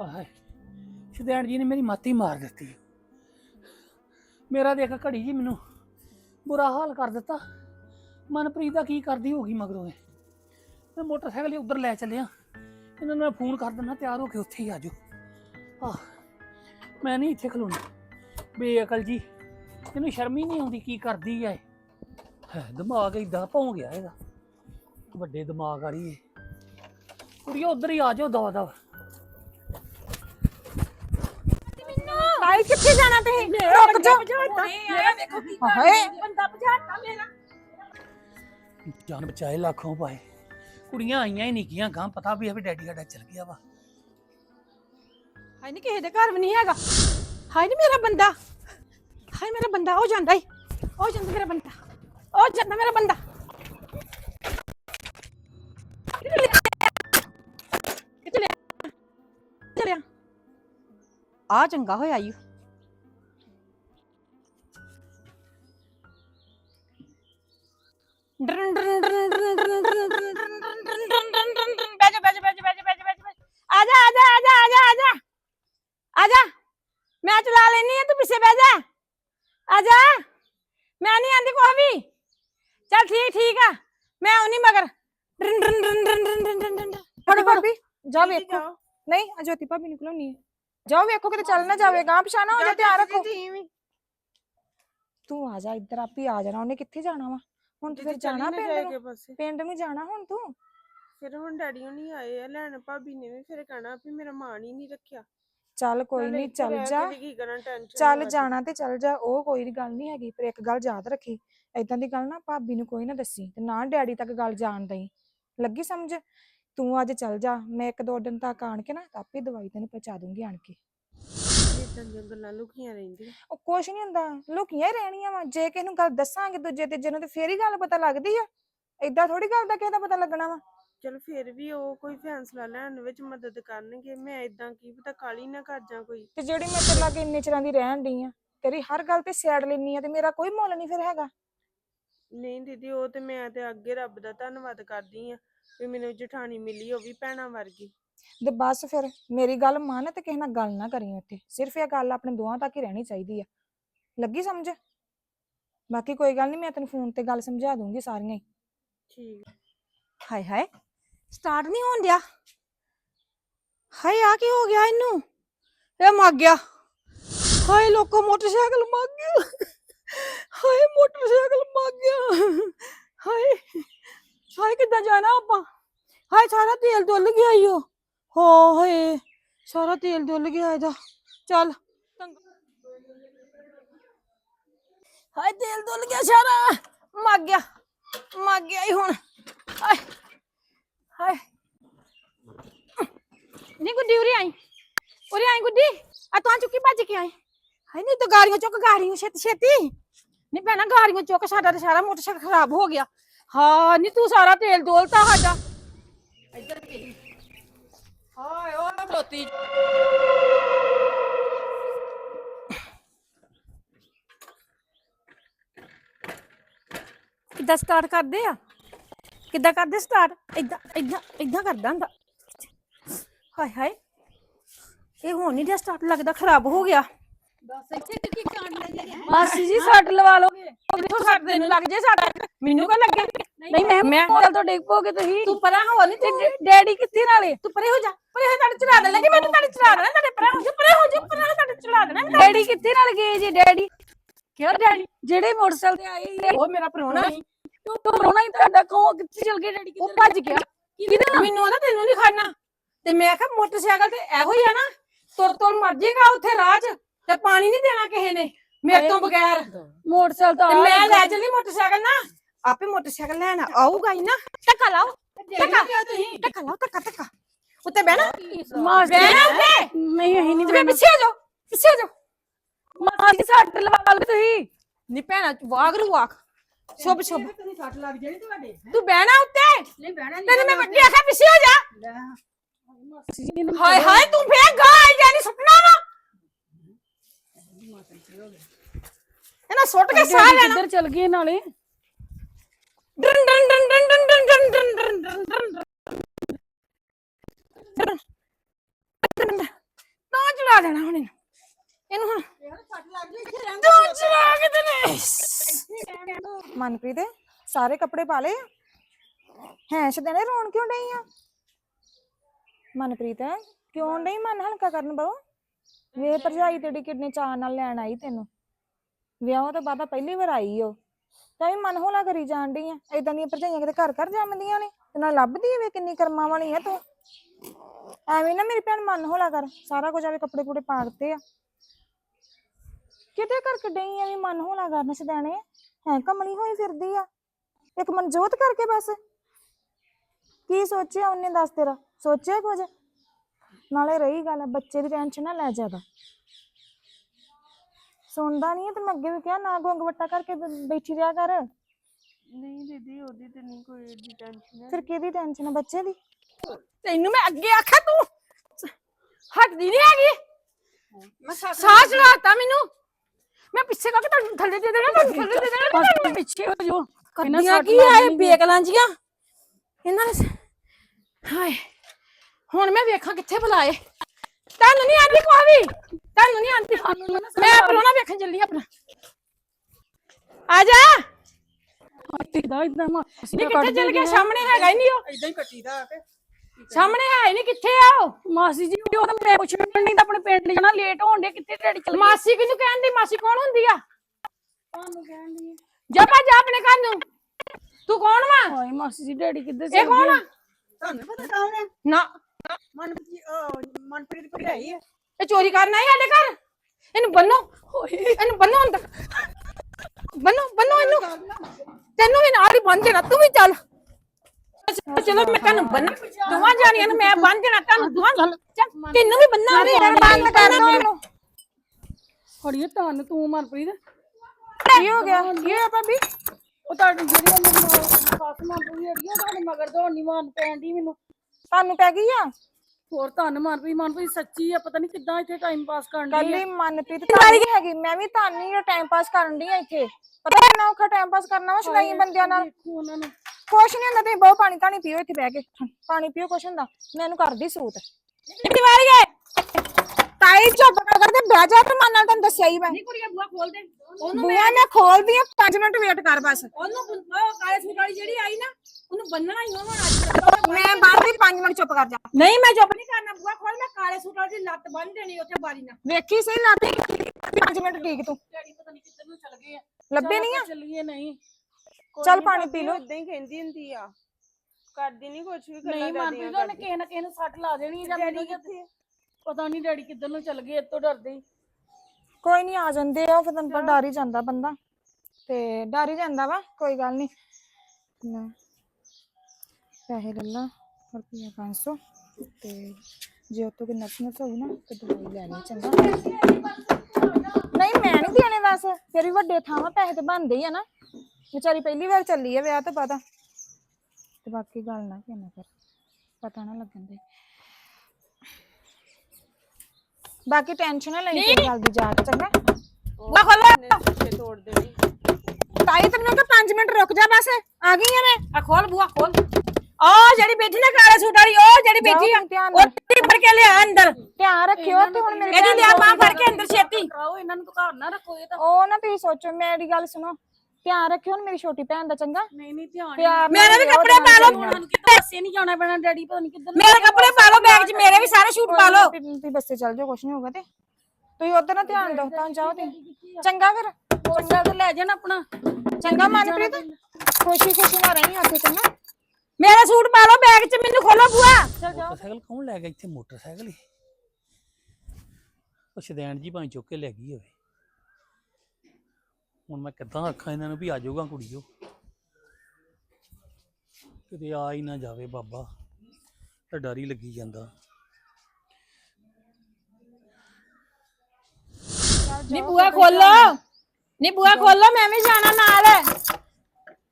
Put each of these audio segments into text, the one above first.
ਹਾਏ, ਸ਼ੁਦੈਣ ਜੀ ਨੇ ਮੇਰੀ ਮਾਤੀ ਮਾਰ ਦਿੱਤੀ। ਮੇਰਾ ਦੇਖ ਘੜੀ ਜੀ ਮੈਨੂੰ ਬੁਰਾ ਹਾਲ ਕਰ ਦਿੱਤਾ। ਮਨਪ੍ਰੀਤ ਦਾ ਕੀ ਕਰਦੀ ਹੋਗੀ ਮਗਰੋਂ ਇਹ? ਮੈਂ ਮੋਟਰਸਾਈਕਲ ਹੀ ਉੱਧਰ ਲੈ ਚੱਲਿਆ। ਇਹਨਾਂ ਨੂੰ ਮੈਂ ਫੋਨ ਕਰ ਦਿੰਦਾ, ਤਿਆਰ ਹੋ ਕੇ ਉੱਥੇ ਹੀ ਆ ਜਾਓ। ਆਹ, ਮੈਂ ਨਹੀਂ ਇੱਥੇ ਖਲੋਣਾ। ਬੇਅਕਲ ਜੀ, ਇਹਨੂੰ ਸ਼ਰਮ ਹੀ ਨਹੀਂ ਆਉਂਦੀ ਕੀ ਕਰਦੀ ਐ ਹੈ, ਦਿਮਾਗ ਇਦਾਂ ਭੌਂ ਗਿਆ ਇਹਦਾ। ਵੱਡੇ ਦਿਮਾਗ ਵਾਲੀ ਏ ਕੁੜੀਓ, ਉੱਧਰ ਹੀ ਆ ਜਾਓ ਦਵਾ ਦਵਾ ਭਾਈ ਕਿੱਥੇ ਜਾਣਾ ਤੁਸੀਂ ਰੁਕ ਜਾ ਹਾਏ ਬੰਦਾ ਭਜਾਤਾ ਮੇਰਾ ਜਾਨ ਬਚਾਏ ਲੱਖੋਂ ਪਾਏ ਕੁੜੀਆਂ ਆਈਆਂ ਹੀ ਨਹੀਂ ਗੀਆਂ ਗਾਂ ਪਤਾ ਵੀ ਆ ਵੀ ਡੈਡੀ ਸਾਡਾ ਚਲ ਗਿਆ ਵਾ ਹਾਏ ਨਹੀਂ ਕਿਸੇ ਦੇ ਘਰ ਵੀ ਨਹੀਂ ਹੈਗਾ ਹਾਏ ਨਹੀਂ ਮੇਰਾ ਬੰਦਾ ਹਾਏ ਮੇਰਾ ਬੰਦਾ ਹੋ ਜਾਂਦਾ ਈ ਹੋ ਜਾਂਦਾ ਮੇਰਾ ਬੰਦਾ ਹੋ ਜਾਂਦਾ ਮੇਰਾ ਬੰਦਾ ਆ ਚੰਗਾ ਹੋਇਆ ਈ ਡਰਨ ਡਰਨ ਡਰਨ ਡਰਨ ਡਰਨ ਡਰਨ ਡਰਨ ਡਰਨ ਡਰਨ ਡਰਨ ਡਰਨ ਡਰਨ ਡਰਨ ਬੈਜ ਬੈਜ ਬੈਜ ਬੈਜ ਬੈਜ ਬੈਜ ਬੈਜ ਆ ਜਾ ਆ ਜਾ ਆ ਜਾ ਆ ਜਾ ਆ ਜਾ ਆ ਜਾ ਮੈਂ ਚਲਾ ਲੈਣੀ ਆ ਤੂੰ ਪਿੱਛੇ ਬਹਿ ਜਾ ਆ ਜਾ ਮੈਂ ਨਹੀਂ ਆਂਦੀ ਕੋਈ ਵੀ ਚੱਲ ਠੀਕ ਠੀਕ ਆ ਮੈਂ ਆਉਣੀ ਮਗਰ ਡਰਨ ਡਰਨ ਡਰਨ ਡਰਨ ਡਰਨ ਡਰਨ ਡਰਨ ਡਰਨ ਫੜ ਭਾਬੀ ਜਾ ਵੇਖੋ ਨਹੀਂ ਆ ਜੋਤੀ ਭਾਬੀ ਨੂੰ ਖਲਾਉਣੀ ਹੈ ਜਾਓ ਵੇਖੋ ਕਿਤੇ ਚੱਲ ਨਾ ਜਾਵੇ ਗਾਂ ਪਛਾਣਾ ਹੋ ਜਾ ਧਿਆਨ ਰੱਖੋ। ਤੂੰ ਆ ਜਾ ਇੱਧਰ ਆਪੇ ਆ ਜਾਣਾ ਉਹਨੇ ਕਿੱਥੇ ਜਾਣਾ ਵਾ? ਹੁਣ ਤੂੰ ਫਿਰ ਜਾਣਾ ਪਿੰਡ ਨੂੰ? ਪਾਸੇ ਪਿੰਡ ਨੂੰ ਜਾਣਾ ਹੁਣ ਤੂੰ? ਫਿਰ ਹੁਣ ਡੈਡੀ ਨਹੀਂ ਆਏ ਆ ਲੈਣ ਭਾਬੀ ਨੇ ਵੀ ਫਿਰ ਕਹਿਣਾ ਵੀ ਮੇਰਾ ਮਾਣ ਹੀ ਨਹੀਂ ਰੱਖਿਆ। ਚੱਲ ਕੋਈ ਨਹੀਂ ਚੱਲ ਜਾ। ਚੱਲ ਜਾਣਾ ਤੇ ਚੱਲ ਜਾ ਉਹ ਕੋਈ ਗੱਲ ਨਹੀਂ ਹੈਗੀ ਪਰ ਇੱਕ ਗੱਲ ਯਾਦ ਰੱਖੀ। ਏਦਾਂ ਦੀ ਗੱਲ ਨਾ ਭਾਬੀ ਨੂੰ ਕੋਈ ਨਾ ਦੱਸੀ ਤੇ ਨਾ ਡੈਡੀ ਤੱਕ ਗੱਲ ਜਾਣ ਦਈ। ਲੱਗੀ ਸਮਝ? ਤੂੰ ਅੱਜ ਚੱਲ ਜਾ ਮੈਂ ਇੱਕ ਦੋ ਦਿਨ ਤੱਕ ਆਣ ਕੇ ਨਾ ਆਪੇ ਦਵਾਈ ਤੈਨੂੰ ਪਹੁੰਚਾ ਦੂੰਗੀ ਆਣ ਕੇ। ਇਦਾਂ ਦੀਆਂ ਗੱਲਾਂ ਲੁਕੀਆਂ ਰਹਿੰਦੀਆਂ। ਉਹ ਕੁਛ ਨਹੀਂ ਹੁੰਦਾ ਲੁਕੀਆਂ ਹੀ ਰਹਿਣੀਆਂ ਵਾ। ਜੇ ਕਿਸੇ ਨੂੰ ਗੱਲ ਦੱਸਾਂਗੇ ਦੂਜੇ ਤੀਜੇ ਨੂੰ ਤੇ ਫੇਰ ਹੀ ਗੱਲ ਪਤਾ ਲੱਗਦੀ ਆ। ਏਦਾਂ ਥੋੜੀ ਗੱਲ ਦਾ ਕਿਸੇ ਦਾ ਪਤਾ ਲੱਗਣਾ ਵਾ। ਚਲ ਫਿਰ ਵੀ ਉਹ ਕੋਈ ਫੈਸਲਾ ਲੈਣ ਵਿੱਚ ਮਦਦ ਕਰਨਗੇ। ਮੈਂ ਇਦਾਂ ਕੀ ਪਤਾ ਕਾਲੀ ਨਾ ਕਰ ਜਾ ਕੋਈ। ਤੇ ਜਿਹੜੀ ਮੈਂ ਤੇਰੇ ਲਾਗੇ ਇੰਨੇ ਚਿਰਾਂ ਦੀ ਰਹਿਣ ਡਈ ਆ ਤੇਰੀ ਹਰ ਗੱਲ ਤੇ ਸਾਈਡ ਲੈਣੀ ਆ ਤੇ ਮੇਰਾ ਕੋਈ ਮੁੱਲ ਨਹੀਂ ਫਿਰ ਹੈਗਾ। ਨਹੀਂ ਦੀਦੀ ਉਹ ਤੇ ਮੈਂ ਤੇ ਅੱਗੇ ਰੱਬ ਦਾ ਧੰਨਵਾਦ ਕਰਦੀ ਆ। ਵੀ ਮੈਨੂੰ ਜਠਾਣੀ ਮਿਲੀ ਉਹ ਵੀ ਭੈਣਾਂ ਵਰਗੀ। ਤੇ ਬਸ ਫਿਰ ਮੇਰੀ ਗੱਲ ਮੰਨ ਤੇ ਕਿਸੇ ਨਾਲ ਗੱਲ ਨਾ ਕਰੀ ਉੱਥੇ। ਸਿਰਫ ਇਹ ਗੱਲ ਆਪਣੇ ਦੋਵਾਂ ਤੱਕ ਹੀ ਰਹਿਣੀ ਚਾਹੀਦੀ ਆ। ਲੱਗੀ ਸਮਝ? ਬਾਕੀ ਕੋਈ ਗੱਲ ਨਹੀਂ ਮੈਂ ਤੈਨੂੰ ਫੋਨ ਤੇ ਗੱਲ ਸਮਝਾ ਦੂੰਗੀ ਸਾਰੀਆਂ ਹੀ। ਠੀਕ। ਹਾਏ ਹਾਏ ਸਟਾਰਟ ਨਹੀਂ ਹੋਣ ਡਿਆ ਹਾਏ ਆ ਕੀ ਹੋ ਗਿਆ ਇਹਨੂੰ? ਇਹ ਮੱਗ ਗਿਆ। ਹਾਏ ਲੋਕੋ ਮੋਟਰਸਾਈਕਲ ਮੱਗ ਗਿਆ। ਹਾਏ ਮੋਟਰਸਾਈਕਲ ਮੱਗ ਗਿਆ। ਹਾਏ ਹਾਏ, ਕਿੱਦਾਂ ਜਾਣਾ ਆਪਾਂ? ਹਾਏ, ਸਾਰਾ ਤੇਲ ਡੁੱਲ ਗਿਆ ਈਓ ਹੋ ਹਾਏ, ਸਾਰਾ ਤੇਲ ਡੁੱਲ ਗਿਆ ਇਹਦਾ। ਚੱਲ। ਹਾਏ, ਤੇਲ ਡੁੱਲ ਗਿਆ ਸਾਰਾ। ਮੱਗ ਗਿਆ ਮੱਗ ਗਿਆ ਈ ਹੁਣ। ਹਾਏ ਹਾਏ। ਨਹੀਂ ਗੁੱਡੀ, ਉਰੇ ਆਈ। ਉਰੇ ਆਈ ਗੁੱਡੀ। ਆ ਤੂੰ ਚੁੱਕੀ ਭੱਜ ਕੇ ਆਈ। ਹਾਏ ਨਹੀਂ ਤੂੰ ਗਾੜੀਆਂ ਚੁੱਕ, ਗਾੜੀਆਂ ਛੇਤੀ ਛੇਤੀ ਨਹੀਂ ਭੈਣਾ, ਗਾੜੀਆਂ ਚੁੱਕ, ਸਾਡਾ ਤੇ ਸਾਰਾ ਮੋਟਰਸਾਈਕਲ ਖਰਾਬ ਹੋ ਗਿਆ। ਹਾਂ ਨਹੀਂ ਤੂੰ ਸਾਰਾ ਤੇਲ ਡੋਲਤਾ ਸਾਡਾ। ਇੱਧਰ ਗਈ ਹਾਏ ਓਏ ਬਲੋਤੀ ਕਿੱਦਾਂ ਸਟਾਰਟ ਕਰਦੇ ਆ? ਕਿੱਦਾਂ ਕਰਦੇ ਸਟਾਰਟ ਇਦਾਂ ਇਦਾਂ ਇਦਾਂ ਕਰਦਾ ਹੁੰਦਾ। ਹਾਏ ਹਾਏ। ਇਹ ਹੁਣ ਨਹੀਂ ਜਿਆ ਸਟਾਰਟ ਲੱਗਦਾ ਖਰਾਬ ਹੋ ਗਿਆ। ਬਸ ਜੀ ਸੱਟ ਲਵਾ ਲੋਗੇ ਕਿੱਥੋਂ ਸੱਟ ਤੈਨੂੰ ਲੱਗ ਜੇ ਸੱਟ ਮੈਨੂੰ ਕਾ ਲੱਗੇ? ਨਹੀਂ ਮੈਂ ਮੈਂ ਚੱਲ ਤੋਂ ਡਿੱਗ ਪੋਗੇ ਤੁਸੀਂ? ਤੂੰ ਪਰਾਂ ਹੋ ਨਹੀਂ ਤੇ ਡੈਡੀ ਕਿੱਥੇ ਨਾਲੇ? ਤੂੰ ਪਰੇ ਹੋ ਜਾ ਪਰੇ ਹੋ ਤੁਹਾਡੇ ਚਲਾ ਦੇਣਾ ਕਿ ਮੈਨੂੰ ਤੁਹਾਡੇ ਚਲਾ ਦੇਣਾ ਤੁਹਾਡੇ ਪਰਾਂ ਹੋ ਜਾ ਪਰੇ ਹੋ ਜਾ ਪਰਾਂ ਤੁਹਾਡੇ ਚਲਾ ਦੇਣਾ ਡੈਡੀ ਕਿੱਥੇ ਨਾਲ ਗਏ ਜੀ ਡੈਡੀ? ਕਿਹੜਾ ਡੈਡੀ? ਜਿਹੜੇ ਮੋਟਰਸਾਈਕਲ ਤੇ ਆਏ ਉਹ ਮੇਰਾ ਪ੍ਰਾਹੁਣਾ ਸੀ। ਤੂੰ ਪ੍ਰਾਹੁਣਾ ਹੀ ਤੁਹਾਡਾ ਕੋ ਕਿੱਥੇ ਚਲ ਗਏ ਡੈਡੀ ਕਿੱਥੇ ਉਹ ਭੱਜ ਗਿਆ। ਕਿਹਦੇ ਮੈਨੂੰ ਆਦਾ ਤੈਨੂੰ ਨਹੀਂ ਖੜਨਾ। ਤੇ ਮੈਂ ਕਿਹਾ ਮੋਟਰਸਾਈਕਲ ਤੇ ਇਹੋ ਹੀ ਆ ਨਾ ਤੁਰ ਤੁਰ ਮਰ ਜਾਏਗਾ ਉੱਥੇ ਰਾਹ 'ਚ ਤੇ ਪਾਣੀ ਨਹੀਂ ਦੇਣਾ ਕਿਸੇ ਨੇ ਮੇਰੇ ਤੋਂ ਬਗੈਰ। ਮੋਟਰਸਾਈਕਲ ਤਾਂ ਮੈਂ ਲੈ ਚੱਲੀ ਮੋਟਰਸਾਈਕਲ ਨਾ। ਆਪੇ ਮੋਟਰਸਾਈਕਲ ਲੈਣ ਆਊਗਾ ਹੀ ਨਾ ਟੱਕਾ ਲਾਓ ਟੱਕਾ ਤੁਸੀਂ ਟੱਕਾ ਲਾਓ ਟੱਕਾ ਟੱਕਾ ਉੱਤੇ ਬਹਿਣਾ ਬਹਿਣਾ ਉੱਤੇ ਨਹੀਂ ਅਸੀਂ ਨਹੀਂ ਬਹਿਣਾ ਪਿੱਛੇ ਹੋ ਜਾਓ ਪਿੱਛੇ ਹੋ ਜਾਓ ਮਾਸੀ ਸੱਟ ਲਵਾ ਲਓ ਤੁਸੀਂ ਨਹੀਂ ਭੈਣਾ ਵਾਗਰੂ ਵਾਕ ਸ਼ੁਭ ਸ਼ੁਭ ਤੈਨੂੰ ਸੱਟ ਲੱਗ ਜਾਣੀ ਤੁਹਾਡੇ ਤੂੰ ਬਹਿਣਾ ਉੱਤੇ ਨਹੀਂ ਬਹਿਣਾ ਤੈਨੂੰ ਮੈਂ ਵੱਡੀ ਆਖਿਆ ਪਿੱਛੇ ਹੋ ਜਾ ਹਾਏ ਹਾਏ ਤੂੰ ਫੇਰ ਗਾਂ ਆਈ ਜਾਨੀ ਸੁੱਟਣਾ ਵਾ ਇਹਨਾਂ ਸੁੱਟ ਕੇ ਸਾਹ ਲੈਣਾ ਕਿੱਧਰ ਚਲ ਗਏ ਨਾਲੇ ਡਰਨ ਡਰਨ ਦੇਣਾ ਹੁਣ ਇਹਨੂੰ ਇਹਨੂੰ ਹੁਣ ਤੂੰ ਚਲਾ ਕੇ ਤੇ ਮਨਪ੍ਰੀਤ, ਸਾਰੇ ਕੱਪੜੇ ਪਾ ਲਏ ਹੈ ਸ਼ਦਨੇ ਰੋਣ ਕਿਉਂ ਡਈ ਆ? ਮਨਪ੍ਰੀਤ, ਕਿਉਂ ਨਹੀਂ ਮਨ ਹਲਕਾ ਕਰਨ ਬਹੁ ਵੇ ਭਰਜਾਈ ਤੇਰੀ ਕਿੰਨੇ ਚਾਅ ਨਾਲ ਲੈਣ ਆਈ ਤੈਨੂੰ। ਵਿਆਹ ਤੋਂ ਬਾਅਦ ਪਹਿਲੀ ਵਾਰ ਆਈ ਓ। ਤਾਂ ਵੀ ਮਨ ਹੋਲਾ ਕਰੀ ਜਾਣ ਡਈ ਆ। ਏਦਾਂ ਦੀਆਂ ਭਰਜਾਈਆਂ ਕਿਤੇ ਘਰ ਘਰ ਜੰਮਦੀਆਂ ਨੇ ਤੇ ਨਾਲ ਲੱਭਦੀ ਵੇ ਕਿੰਨੀ ਕਰਮਾਂ ਵਾਲੀ ਆ ਤੂੰ। ਐਵੇਂ ਨਾ ਮੇਰੀ ਭੈਣ ਮਨ ਹੋਲਾ ਕਰ, ਸਾਰਾ ਕੁਝ ਆਵੇ ਕੱਪੜੇ ਕੁੜੇ ਪਾ ਦਿੱਤੇ ਆ। ਕਿਤੇ ਕਰਕੇ ਡਈ ਐਵੇਂ ਮਨ ਹੋਲਾ ਕਰਨ ਸਦਾਣੇ? ਹੈ, ਕਮਲੀ ਹੋਈ ਫਿਰਦੀ ਆ। ਇੱਕ ਮਨਜੋਤ ਕਰਕੇ ਬਸ। ਕੀ ਸੋਚਿਆ ਉਹਨੇ ਦੱਸ ਤੇਰਾ? ਸੋਚਿਆ ਕੁਝ? ਨਾਲੇ ਰਹੀ ਗੱਲ, ਬੱਚੇ ਦੀ ਟੈਨਸ਼ਨ ਨਾ ਲੈ ਜ਼ਿਆਦਾ ਸੁਣਦਾ ਨਹੀਂ ਤੇ ਮੈਂ ਅੱਗੇ ਵੀ ਕਿਹਾ ਨਾ ਗੁੰਗ ਵੱਟਾ ਕਰਕੇ ਬ- ਬੈਠੀ ਰਿਹਾ ਕਰ। ਨਹੀਂ ਦੀਦੀ ਉਹਦੀ ਤੇ ਨਹੀਂ ਕੋਈ ਏਡੀ ਟੈਨਸ਼ਨ ਫਿਰ ਕਿਹਦੀ ਟੈਨਸ਼ਨ ਆ ਬੱਚੇ ਦੀ? ਤੈਨੂੰ ਮੈਂ ਅੱਗੇ ਆਖਿਆ ਤੂੰ ਹਟਦੀ ਨਹੀਂ ਹੈਗੀ। ਮੈਂ ਸਾਹ ਚੜਾਤਾ ਮੈਨੂੰ। ਮੈਂ ਪਿੱਛੇ ਕਾ ਕੇ ਤੁਹਾਨੂੰ ਥੱਲੇ ਦੇ ਦੇਣਾ ਤੁਹਾਨੂੰ ਥੱਲੇ ਦੇ ਦੇਣਾ ਤੁਹਾਨੂੰ ਪਿੱਛੇ ਹੋ ਜੋ ਕਰਦੀਆਂ ਕੀ ਆ ਇਹ ਬੇਕਲਾਂ ਜੀਆਂ? ਇਹਨਾਂ ਨੇ ਸ- ਹਾਏ। ਹੁਣ ਮੈਂ ਵੇਖਾਂ ਕਿੱਥੇ ਬੁਲਾਏ। ਤੁਹਾਨੂੰ ਨਹੀਂ ਆਂਦੀ ਕੋਈ ਵੀ। ਤੁਹਾਨੂੰ ਨਹੀਂ ਆਂਦੀ ਮੈਂ ਪਰੋਣਾ ਵੇਖਣ ਚੱਲੀ ਆਂ ਆਪਣਾ। ਆ ਜਾ। ਇਦਾਂ ਇਦਾਂ ਮਾਸੀ ਨਹੀਂ ਕਿੱਥੇ ਚੱਲ ਗਿਆ? ਸਾਹਮਣੇ ਹੈਗਾ ਹੀ ਨਹੀਂ ਉਹ। ਇਦਾਂ ਹੀ ਕੱਟੀਦਾ ਕੇ ਸਾਹਮਣੇ ਹੈ ਹੀ ਨਹੀਂ ਕਿੱਥੇ ਆ ਉਹ? ਮਾਸੀ ਜੀ ਉਹ ਤਾਂ ਮੈਂ ਪੁੱਛਣ ਨਹੀਂ ਤਾਂ ਆਪਣੇ ਪਿੰਡ ਜਾਣਾ। ਲੇਟ ਹੋਣ ਦੇ ਕਿੱਥੇ ਡੈਡੀ ਚਲ ਮਾਸੀ ਕਿਹਨੂੰ ਕਹਿੰਦੀ ਮਾਸੀ ਕੌਣ ਹੁੰਦੀ ਆ? ਤੁਹਾਨੂੰ ਕਹਿੰਦੀ ਜਾ ਭਾ ਜਾ ਆਪਣੇ ਘਰ ਨੂੰ। ਤੂੰ ਕੌਣ ਵਾ? ਹਾਏ ਮਾਸੀ ਜੀ ਡੈਡੀ ਕਿੱਧਰ ਇਹ ਕੌਣ ਆ? ਤੁਹਾਨੂੰ ਪਤਾ ਕੌਣ ਹੈ ਨਾ। ਮਨਪ੍ਰੀਤ ਮਨਪ੍ਰੀਤ ਭਰਜਾਈ ਹੈ ਇਹ ਚੋਰੀ ਕਰਨ ਆਈ ਸਾਡੇ ਘਰ ਇਹਨੂੰ ਬੰਨੋ ਇਹਨੂੰ ਬੰਨੋ ਅੰਦਰ ਬੰਨੋ ਬੰਨੋ ਇਹਨੂੰ ਤੈਨੂੰ ਵੀ ਨਾਲ ਹੀ ਬੰਨ ਦੇਣਾ ਤੂੰ ਵੀ ਚੱਲ ਚਲੋ ਮੈਂ ਤੈਨੂੰ ਬੰਨ ਦੋਵਾਂ ਜਾਣੀਆਂ ਨੂੰ ਮੈਂ ਬੰਨ ਦੇਣਾ ਤੁਹਾਨੂੰ ਦੋਵਾਂ ਚੱਲ ਤੈਨੂੰ ਵੀ ਬੰਨਾ ਬੰਦ ਕਰ ਦੋ ਉਹਨੂੰ ਫੜੀਏ ਤੁਹਾਨੂੰ ਤੂੰ ਮਨਪ੍ਰੀਤ ਕੀ ਹੋ ਗਿਆ ਕੀ ਹੋਇਆ ਭਾਬੀ ਉਹ ਤੁਹਾਡੀ ਜਿਹੜੀ ਉਹ ਮੈਨੂੰ ਸੱਸ ਮਾਂ ਪੂਰੀ ਹੈਗੀ ਆ ਤੁਹਾਡੇ ਮਗਰ ਦੌੜਨੀ ਮਾਰਨ ਪੈਣ ਦੀ ਮੈਨੂੰ ਤੁਹਾਨੂੰ ਪੈ ਗਈ ਆ? ਹੋਰ ਤੁਹਾਨੂੰ ਮਨਪ੍ਰੀਤ ਮਨਪ੍ਰੀਤ ਸੱਚੀ ਆ ਪਤਾ ਨਹੀਂ ਕਿੱਦਾਂ ਇੱਥੇ ਟਾਈਮ ਪਾਸ ਕਰਨ ਦੀ ਕੱਲੀ ਮਨਪ੍ਰੀਤ ਤੁਹਾਡੀ ਹੈਗੀ ਮੈਂ ਵੀ ਤੁਹਾਨੂੰ ਹੀ ਟਾਈਮ ਪਾਸ ਕਰਨ ਦੀ ਆ ਇੱਥੇ। ਪਤਾ ਕਿੰਨਾ ਔਖਾ ਟਾਈਮ ਪਾਸ ਕਰਨਾ ਵਾ ਸ਼ਦਾਈ ਬੰਦਿਆਂ ਨਾਲ। ਦੇਖੋ ਉਹਨਾਂ ਨੂੰ। ਕੁਛ ਨਹੀਂ ਹੁੰਦਾ ਤੁਸੀਂ ਬਹੁਤ ਪਾਣੀ ਧਾਣੀ ਪੀਓ ਇੱਥੇ ਬਹਿ ਕੇ। ਪਾਣੀ ਪੀਓ ਕੁਛ ਹੁੰਦਾ ਮੈਨੂੰ ਕਰਦੀ ਸੂਤ। ਦੀਵਾਰੀ ਗਏ? ਤਾਈ ਚੁੱਪ ਕਰ ਕਰ ਤੇ ਬਹਿ ਜਾ ਤੇ ਮਨ ਨਾਲ ਤੈਨੂੰ ਦੱਸਿਆ ਹੀ ਮੈਂ। ਨਹੀਂ ਕੁੜੀਆਂ ਬੂਆ ਖੋਲ ਦੇ। ਬੂਆ ਮੈਂ ਖੋਲਦੀ ਆ 5 ਮਿੰਟ ਵੇਟ ਕਰ ਬਸ। ਉਹਨੂੰ ਕਾਲੇ ਸੂਟ ਵਾਲੀ ਜਿਹੜੀ ਆਈ ਨਾ ਉਹਨੂੰ ਬੰਨਣਾ ਹੀ ਹੋਣਾ ਅੱਜ ਮੈਂ ਬਾਹਰ ਦੀ 5 ਮਿੰਟ ਚੁੱਪ ਕਰ ਜਾ। ਨਹੀਂ ਮੈਂ ਚੁੱਪ ਨਹੀਂ ਕਰਨਾ ਬੂਆ ਖੋਲ ਮੈਂ ਕਾਲੇ ਸੂਟ ਵਾਲੀ ਦੀ ਲੱਤ ਬੰਨ ਦੇਣੀ ਉੱਥੇ ਬਾਰੀ ਨਾਲ। ਵੇਖੀ ਸਹੀ ਲਾਤੀ 5 ਮਿੰਟ ਠੀਕ ਤੂੰ। ਡੈਡੀ ਪਤਾ ਨਹੀਂ ਕਿੱਧਰ ਨੂੰ ਚਲ ਗਏ ਆ। ਲੱਭੇ ਨਹੀਂ ਆ? ਚੱਲੀਏ ਨਹੀਂ। ਚੱਲ ਪਾਣੀ ਪੀ ਲਓ। ਇਦਾਂ ਹੀ ਕਹਿੰਦੀ ਹੁੰਦੀ ਆ। ਕਰਦੀ ਨਹੀਂ ਕੁਝ ਵੀ ਗੱਲਾਂ ਨਹੀਂ ਮਨਪ੍ਰੀਤ ਉਹਨੇ ਕਿਸੇ ਨਾ ਕਿਸੇ ਨੂੰ ਸੱਟ ਲਾ ਦੇਣੀ ਜਾਂ ਮੈਨੂੰ ਕਿੱਥੇ ਪਤਾ ਨਹੀਂ ਡੈਡੀ ਕਿੱਧਰ ਨੂੰ ਚਲ ਗਏ ਇਤੋਂ ਡਰਦੇ। ਕੋਈ ਨਹੀਂ ਆ ਜਾਂਦੇ ਆ ਫਿਰ ਤੈਨੂੰ ਪਤਾ ਡਰ ਹੀ ਜਾਂਦਾ ਬੰਦਾ। ਤੇ ਡਰ ਹੀ ਜਾਂਦਾ ਵਾ ਕੋਈ ਗੱਲ ਨਹੀਂ ਲੈ ਪੈਸੇ ਲੈ ਲਾ ਰੁਪਈਆ 500 ਤੇ ਜੇ ਉਤੋਂ ਕੋਈ ਨਰਸ ਨਰਸ ਹੋਈ ਨਾ ਤੇ ਦਵਾਈ ਲੈ ਲਈ ਚੰਗਾ। ਨਹੀਂ ਮੈਂ ਨਹੀਂ ਦੇਣੇ ਬਸ ਫਿਰ ਵੀ ਵੱਡੇ ਥਾਵਾਂ ਪੈਸੇ ਤੇ ਬਣਦੇ ਹੀ ਆ ਨਾ। ਵਿਚਾਰੀ ਪਹਿਲੀ ਵਾਰ ਚੱਲੀ ਆ ਵਿਆਹ ਤੋਂ ਪਤਾ ਤੇ ਬਾਕੀ ਗੱਲ ਨਾ ਕਹਿਣਾ ਫਿਰ ਪਤਾ ਨਾ ਲੱਗਣ ਦੇ। ਬਾਕੀ ਟੈਨਸ਼ਨ ਨਾ ਲਈ ਕੋਈ ਗੱਲ ਦੀ ਜਾ ਕੇ ਚੰਗਾ। ਬੂਆ ਖੋਲ। ਨੇ ਸਿੱਕੇ ਤੋੜ ਦੇਣੀ। ਤਾਈ ਤੈਨੂੰ ਕਿ 5 ਮਿੰਟ ਰੁਕ ਜਾ ਬਸ ਆ ਗਈ ਆ ਮੈਂ। ਆ ਖੋਲ ਬੂਆ ਖੋਲ ਆ ਜਿਹੜੀ ਬੈਠੀ ਨਾ ਕਾਲੇ ਸੂਟ ਵਾਲੀ ਉਹ ਜਿਹੜੀ ਬੈਠੀ ਆ ਜਾਓ ਧਿਆਨ ਉਹ ਟੀ ਫੜ ਕੇ ਲਿਆ ਅੰਦਰ ਧਿਆਨ ਰੱਖਿਓ ਤੇ ਹੁਣ ਮੇਰੇ ਇਹਦੀ ਭੈਣ ਲਿਆ ਨੂੰ ਬਾਹ ਫੜ ਕੇ ਅੰਦਰ ਛੇਤੀ ਕਰਾਓ ਇਹਨਾਂ ਨੂੰ ਤਾਂ ਘਰ ਨਾ ਰੱਖੋ ਇਹ ਤਾਂ ਉਹ ਨਾ ਤੁਸੀਂ ਸੋਚੋ ਮੇਰੀ ਗੱਲ ਸੁਣੋ ਧਿਆਨ ਰੱਖਿਓ ਹੁਣ ਮੇਰੀ ਛੋਟੀ ਭੈਣ ਦਾ ਚੰਗਾ ਨਹੀਂ ਨਹੀਂ ਧਿਆਨ ਪਿਆਰ ਨਾਲ ਮੇਰੇ ਵੀ ਰਹੋ, ਕੱਪੜੇ ਪਾ ਲਓ ਉਹਨਾਂ ਨੂੰ ਕਿੱਧਰ ਬੱਸੇ ਨਹੀਂ ਜਾਣਾ ਪੈਣਾ ਡੈਡੀ ਪਤਾ ਨਹੀਂ ਕਿੱਧਰ ਨੂੰ ਮੇਰੇ ਕੱਪੜੇ ਪਾ ਲਓ ਬੈਗ 'ਚ ਮੇਰੇ ਵੀ ਸਾਰੇ ਸੂਟ ਪਾ ਲਓ ਤੁਸੀਂ ਤੁਸੀਂ ਬੱਸੇ ਚੱਲ ਜਾਓ ਕੁਛ ਨਹੀਂ ਹੋਗਾ ਤੇ ਤੁਸੀਂ ਉਧਰ ਨਾ ਧਿਆਨ ਦਿਓ ਤਾਂ ਜਾਓ ਤੇ ਚੰਗਾ ਫਿਰ ਪੋਸਾ ਤੇ ਲੈ ਜਾਣਾ ਆਪਣਾ ਚੰਗਾ ਮਨਪ੍ਰੀਤ ਖੁਸ਼ੀ ਖੁਸ਼ੀ ਨਾਲ ਰਹੀ ਉੱਥੇ ਚੰਗਾ ਮੇਰੇ ਸੂਟ ਪਾ ਲਓ ਬੈਗ 'ਚ ਮੈਨੂੰ ਖੋਲੋ ਬੂਆ ਮੋਟਰਸਾਈਕਲ ਕੌਣ ਲੈ ਗਿਆ ਇੱਥੇ ਮੋਟਰਸਾਈਕਲ ਹੀ? ਉਹ ਸ਼ਦੈਣ ਜੀ ਭਾਵੇਂ ਚੁੱਕ ਕੇ ਲੈ ਗਈ ਹੋਵੇ। ਹੁਣ ਮੈਂ ਕਿੱਦਾਂ ਆਖਾਂ ਇਹਨਾਂ ਨੂੰ ਵੀ ਆ ਜਾਊਗਾ ਕੁੜੀਓ। ਕਿਤੇ ਆ ਹੀ ਨਾ ਜਾਵੇ ਬਾਬਾ ਤਾਂ ਡਰ ਹੀ ਲੱਗੀ ਜਾਂਦਾ। ਨੀ ਬੂਆ ਖੋਲੋ। ਨੀ ਬੂਆ ਖੋਲੋ ਮੈਂ ਵੀ ਜਾਣਾ ਨਾਲ।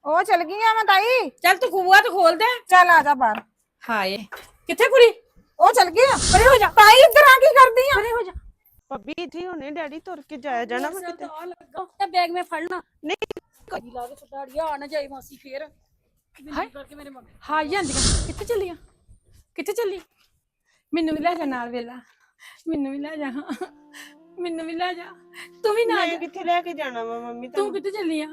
ਉਹ ਚਲ ਗਈ ਆ ਮੈਂ ਤਾਈ। ਚੱਲ ਤੂੰ ਬੂਆ ਤੇ ਖੋਲ ਦੇ। ਚੱਲ ਆ ਜਾ ਬਾਹਰ। ਹਾਏ ਕਿੱਥੇ ਕੁੜੀ? ਉਹ ਚਲ ਗਈ ਆ। ਪਰੇ ਹੋ ਜਾ। ਤਾਈ ਇੱਧਰ ਆ ਕੀ ਕਰਦੀ ਆ? ਪਰੇ ਹੋ ਜਾ। ਪੱਬੀ ਇੱਥੇ ਹੁਣੇ ਡੈਡੀ ਤੁਰ ਕੇ ਜਾਇਆ ਜਾਣਾ ਵਾ ਕਿਤੇ। ਆ ਲੱਗਾ। ਤੇ ਬੈਗ ਮੈਂ ਫੜਨਾ ਨਹੀਂ। ਕਦੀ ਲਾ ਕੇ ਸੁਟਾੜੀਆ ਆ ਨਾ ਜਾਈ ਮਾਸੀ ਫੇਰ। ਬਿੰਦੀ ਕਰਕੇ ਮੇਰੇ ਮਗਰ। ਹਾਂ ਜਾਂਦੀਆਂ ਕਿੱਥੇ ਚੱਲੀਆਂ ਕਿੱਥੇ ਚੱਲੀ? ਮੈਨੂੰ ਵੀ ਲੈ ਜਾ ਨਾਲ ਵੇਲਾ। ਮੈਨੂੰ ਵੀ ਲੈ ਜਾ। ਮੈਨੂੰ ਵੀ ਲੈ ਜਾ। ਤੂੰ ਵੀ ਨਾ ਮੈਂ ਜਾ। ਕਿੱਥੇ ਲੈ ਕੇ ਜਾਣਾ ਵਾ ਮੰਮੀ ਤੂੰ ਤੁਹਾਨੂੰ ਕਿੱਥੇ ਚੱਲੀ ਆ?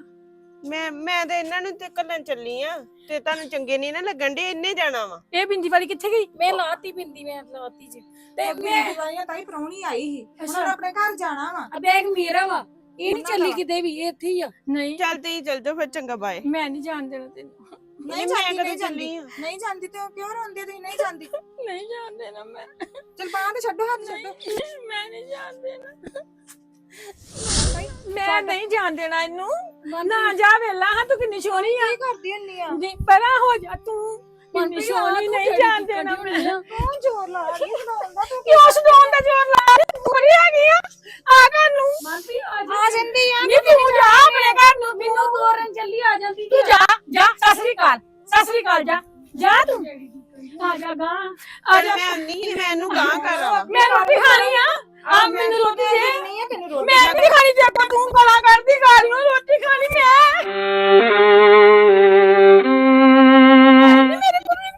ਮੈਂ ਮੈਂ ਤੇ ਇਹਨਾਂ ਨੂੰ ਤੇ ਕੱਲਣ ਚੱਲੀ ਆ ਤੇ ਤੁਹਾਨੂੰ ਚੰਗੇ ਨਹੀਂ ਨਾ ਲੱਗਣ ਦੇ ਇੰਨੇ ਜਾਣਾ ਵਾ। ਇਹ ਬਿੰਦੀ ਵਾਲੀ ਕਿੱਥੇ ਗਈ? ਮੈਂ ਲਾਤੀ ਬਿੰਦੀ ਮੈਂ ਲਾਤੀ ਜੀ। ਤੇ ਮੈਂ ਦਵਾਈਆਂ ਤਾਂ ਹੀ ਪ੍ਰਾਹੁਣੀ ਆਈ ਸੀ। ਅੱਛਾ। ਆਪਣੇ ਘਰ ਜਾਣਾ ਵਾ। ਆ ਬੈਗ ਮੇਰਾ ਵਾ ਇਹ ਨਹੀਂ ਉਹਨਾਂ ਚੱਲੀ। ਕਿਤੇ ਵੀ ਇਹ ਇੱਥੇ ਹੀ ਆ। ਨਹੀਂ। ਚੱਲ ਤੇ ਚੱਲ ਜਾਓ ਫਿਰ ਚੰਗਾ ਬਾਏ ਮੈਂ ਨਹੀਂ ਜਾਣ ਦੇਣਾ ਤੈਨੂੰ। ਨਹੀਂ ਮੈਂ ਜਾਂਦੀ ਕਦੋਂ ਨਹੀਂ ਚੱਲੀ ਜਾਂਦੀ ਨਹੀਂ ਜਾਂਦੀ ਤੇ ਉਹ ਕਿਉਂ ਰੋਂਦੇ ਤੁਸੀਂ ਨਹੀਂ ਜਾਂਦੀ? ਨਹੀਂ ਜਾਣ ਦੇਣਾ ਮੈਂ। ਚਲ ਬਾਹਰ ਛੱਡੋ ਹੱਥ ਛੱਡੋ। ਮੈਂ ਨਹੀਂ ਜਾਣ ਦੇਣਾ। ਮੈਂ ਨਹੀਂ ਜਾਣ ਦੇਣਾ ਇਹਨੂੰ। ਨਾ ਜਾ ਵੇਲਾ ਹਾਂ ਤੂੰ ਕਿੰਨੀ ਸੋਹਣੀ ਆ। ਕੀ ਕਰਦੀ ਹੁੰਨੀ ਆ? ਜੀ ਪਰਾਂ ਹੋ ਜਾ ਤੂੰ ਕਿੰਨੀ ਸੋਹਣੀ ਨਹੀਂ ਜਾਣ ਦੇਣਾ ਕੱਢੀ ਮੈਂ ਹੋਈ ਆ? ਕੌਣ ਜ਼ੋਰ ਲਾ ਰਹੀ ਹੈ? ਦਾ ਤੂੰ ਕਿਉਂ ਸਡਾਉਣ ਦਾ ਜ਼ੋਰ ਲਾ ਰਹੀ ਤੂੰ ਬੜੀ ਹੈਗੀ ਆ। ਆ ਘਰ ਨੂੰ ਮਨਪ੍ਰੀਤ ਆ ਆ ਜਾਂਦੀ ਆ। ਨਹੀਂ ਤੂੰ ਜਾ ਆਪਣੇ ਘਰ ਨੂੰ। ਮੈਨੂੰ ਤੋਰਨ ਚੱਲੀ ਆ ਜਾਂਦੀ ਤੂੰ ਜਾ ਜਾ। ਸਤਿ ਸ੍ਰੀ ਅਕਾਲ। ਸਤਿ ਸ੍ਰੀ ਅਕਾਲ ਜਾ। ਜਾ ਤੂੰ। ਆ ਜਾ ਗਾ। ਆ ਜਾ ਮੈਂ ਨਹੀਂ ਮੈਂ ਇਹਨੂੰ ਗਾਂ ਕਰ ਆਵਾਂ। ਮੈਂ ਰੋਟੀ ਖਾਣੀ ਆ। ਆ ਮੈਨੂੰ ਰੋਟੀ ਦੇ। ਨਹੀਂ ਆ ਤੈਨੂੰ ਰੋਟੀ ਮੈਂ ਨਹੀਂ ਖਾਣੀ ਜੇ ਆਪਾਂ ਤੂੰ ਗਾਲਾਂ ਕੱਢਦੀ ਗਾਲ ਨੂੰ ਰੋਟੀ ਖਾਣੀ ਮੈਂ। ਮੇਰੇ ਕੋਲ ਨਹੀਂ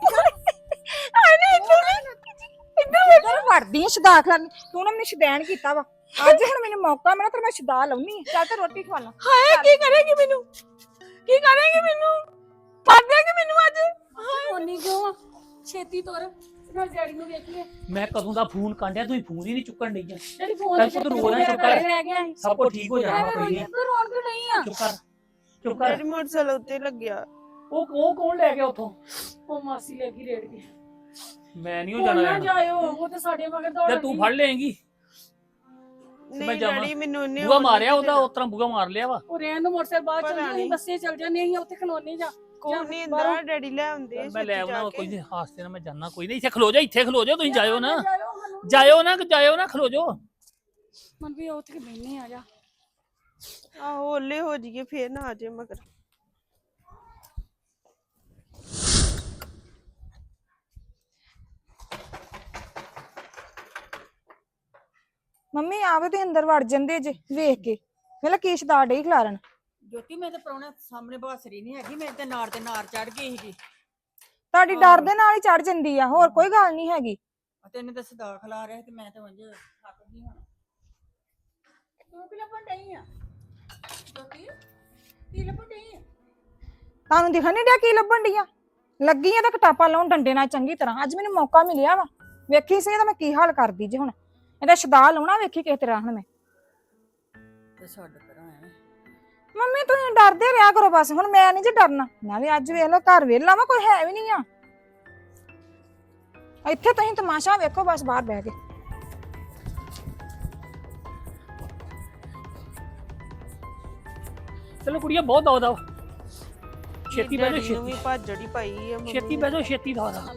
ਇੱਧਰ ਇੱਧਰ ਵੜਦੀ ਆ ਸ਼ਦਾ ਕਰਨ ਤੂੰ ਨਾ ਮੈਨੂੰ ਸ਼ਦੈਣ ਕੀਤਾ ਵਾ। ਅੱਜ ਹੁਣ ਮੈਨੂੰ ਮੌਕਾ ਮਿਲਿਆ ਤੇ ਮੈਂ ਸ਼ਦਾ ਲਾਉਣੀ ਆ। ਚੱਲ ਤੇ ਰੋਟੀ ਖਵਾ ਲਾ। ਹਾਏ ਕੀ ਕਰੇਗੀ ਮੈਨੂੰ? ਕੀ ਕਰੇਗੀ ਮੈਨੂੰ? ਫੜ ਦੇਗੀ ਮੈਨੂੰ ਅੱਜ? ਹਾਏ ਹੋਣੀ ਕਿਉਂ ਆ? ਛੇਤੀ ਤੋਰ। ਨਾਲ ਡੈਡੀ ਨੂੰ ਵੇਖੀਏ ਮੈਂ ਕਦੋਂ ਦਾ ਫੋਨ ਕਾਂਡਿਆ ਤੁਸੀਂ ਫੋਨ ਹੀ ਨਹੀਂ ਚੁੱਕਣ ਡਈ ਡੈਡੀ ਫੋਨ ਚੱਲ ਪੁੱਤ ਰੋ ਨਾ ਚੁੱਪ ਕਰ। ਰਹਿ ਗਿਆ। ਸੀ ਸਭ ਕੁਝ ਠੀਕ ਹੋ ਜਾਣਾ ਕੋਈ ਨਹੀਂ ਤੂੰ ਰੋਣ ਕਿਉਂ ਨਹੀਂ ਆ? ਚੁੱਪ ਕਰ ਚੁੱਪ ਕਰ। ਡੈਡੀ ਮੋਟਰਸਾਈਕਲ ਉੱਤੇ ਲੱਗਿਆ। ਉਹ ਉਹ ਕੌਣ ਲੈ ਗਿਆ ਉੱਥੋਂ? ਉਹ ਮਾਸੀ ਲੈ ਗਈ ਰੇੜ ਕੇ ਮੈਂ ਨਹੀਂ ਉਹ ਜਾਣਾ ਨਾ। ਜਾਇਓ ਉਹ ਤੇ ਸਾਡੇ ਮਗਰ ਦੌੜ ਤੇ ਤੂੰ ਫੜ ਲਏਂਗੀ? ਨਹੀਂ ਜਾਵਾਂ। ਡੈਡੀ ਮੈਨੂੰ ਉਹਨੇ ਉਹਨੇ ਮਾਰਿਆ ਉਹਦਾ ਉਸ ਤਰ੍ਹਾਂ ਬੂਗਾ ਮਾਰ ਲਿਆ ਵਾ। ਉਹ ਰਹਿਣ ਨੂੰ ਮੋਟਰਸਾਈਕਲ ਬਾਅਦ ਪਤਾ ਚੱਲ ਜਾਣੀ ਨਹੀਂ। ਬੱਸੇ ਚੱਲ ਜਾਂਦੇ ਅਸੀਂ ਉੱਥੇ ਖਲੋਨੇ ਜਾ ਕੋਈ ਨਹੀਂ ਅੰਦਰ ਬਾਹਰੋਂ। ਡੈਡੀ ਲੈ ਆਉਂਦੇ ਆ ਮੈਂ ਲੈ ਛੇਤੀ ਜਾ ਆਉਣਾ ਕੇ। ਕੋਈ ਨਹੀਂ ਹਾਸਤੇ ਨਾਲ ਮੈਂ ਜਾਣਾ ਕੋਈ ਨਹੀਂ ਇੱਥੇ ਖਲੋ ਜਾ ਇੱਥੇ ਖਲੋ ਜਾ ਤੁਸੀਂ ਜਾਇਓ ਨਾ। ਜਾਇਓ ਸਾਨੂੰ ਜਾਇਓ ਨਾ ਜਾਇਓ ਨਾ ਖਲੋ ਜਾਓ। ਮਨ ਵੀ ਉੱਥੇ ਬੈਠਨੇ ਆ ਜਾ। ਆਹੋ ਓਲੇ ਹੋ ਜਾਈਏ ਫੇਰ ਨਾ ਆ ਜਾਏ ਮਗਰ। ਮੰਮੀ ਆਵੇ ਤੇ ਅੰਦਰ ਵੜ ਜਾਂਦੇ ਜੇ ਵੇਖ ਕੇ। ਵੇਲਾ ਕੀ ਸ਼ਦਾ ਡਈ ਖਲਾਰਨ। ਜੋਤੀ ਮੈਂ ਤੇ ਪ੍ਰਾਹੁਣਾ ਸਾਹਮਣੇ ਬਾਸਰੀ ਨਹੀਂ ਹੈਗੀ ਮੈਂ ਤੇ ਨਾਰ ਤੇ ਨਾਰ ਚੜ ਗਈ ਸੀਗੀ। ਤੁਹਾਡੀ ਡਰ ਦੇ ਨਾਲ ਹੀ ਚੜ ਜਾਂਦੀ ਆ ਹੋਰ ਕੋਈ ਗੱਲ ਨਹੀਂ ਹੈਗੀ। ਆ ਤੈਨੂੰ ਤਾਂ ਸਦਾ ਖਲਾ ਰਿਹਾ ਤੇ ਮੈਂ ਤੇ ਉਂਝ ਥੱਕ ਗਈ ਹੁਣ। ਤੂੰ ਕਿ ਲੱਭਣ ਡਈ ਆ? ਜੋਤੀ ਕੀ ਲੱਭਣ ਡਈ ਆ? ਤੁਹਾਨੂੰ ਦਿਖਣ ਨਹੀਂ ਡਿਆ ਕੀ ਲੱਭਣ ਡੀਆਂ ਲੱਗੀਆਂ ਤਾਂ ਕਟਾਪਾ ਲਾਉਣ ਡੰਡੇ ਨਾਲ ਚੰਗੀ ਤਰ੍ਹਾਂ ਅੱਜ ਮੈਨੂੰ ਮੌਕਾ ਮਿਲਿਆ ਵਾ। ਵੇਖੀ ਸੀ ਇਹਦਾ ਮੈਂ ਕੀ ਹਾਲ ਕਰਦੀ ਜੇ ਹੁਣ। ਇਹਦਾ ਸ਼ਦਾ ਲਾਉਣਾ ਵੇਖੀ ਕਿਸ ਤਰ੍ਹਾਂ ਹੁਣ ਮੈਂ। ਤੇ ਛੱਡ ਮੰਮੀ ਤੁਸੀਂ ਡਰਦੇ ਰਿਹਾ ਕਰੋ ਬਸ। ਹੁਣ ਮੈਂ ਨਹੀਂ ਜੇ ਡਰਨਾ। ਨਾਲੇ ਅੱਜ ਵੇਖ ਲਓ ਘਰ ਵੇਲਾ ਵਾ ਕੋਈ ਹੈ ਵੀ ਨਹੀਂ ਆ। ਇੱਥੇ ਤੁਸੀਂ ਤਮਾਸ਼ਾ ਵੇਖੋ ਬਸ ਬਾਹਰ ਬਹਿ ਕੇ। ਚਲੋ ਕੁੜੀਆਂ ਬਹੁਤ ਦਵਾ ਦਵਾ ਛੇਤੀ ਬਹਿ ਜਾਓ ਨੂੰ ਵੀ ਛੇਤੀ ਭਾਜੜੀ ਪਾਈ ਆ ਮੰਮੀ। ਛੇਤੀ। ਬਹਿ ਜਾਓ ਛੇਤੀ ਦਵਾ ਦਵਾ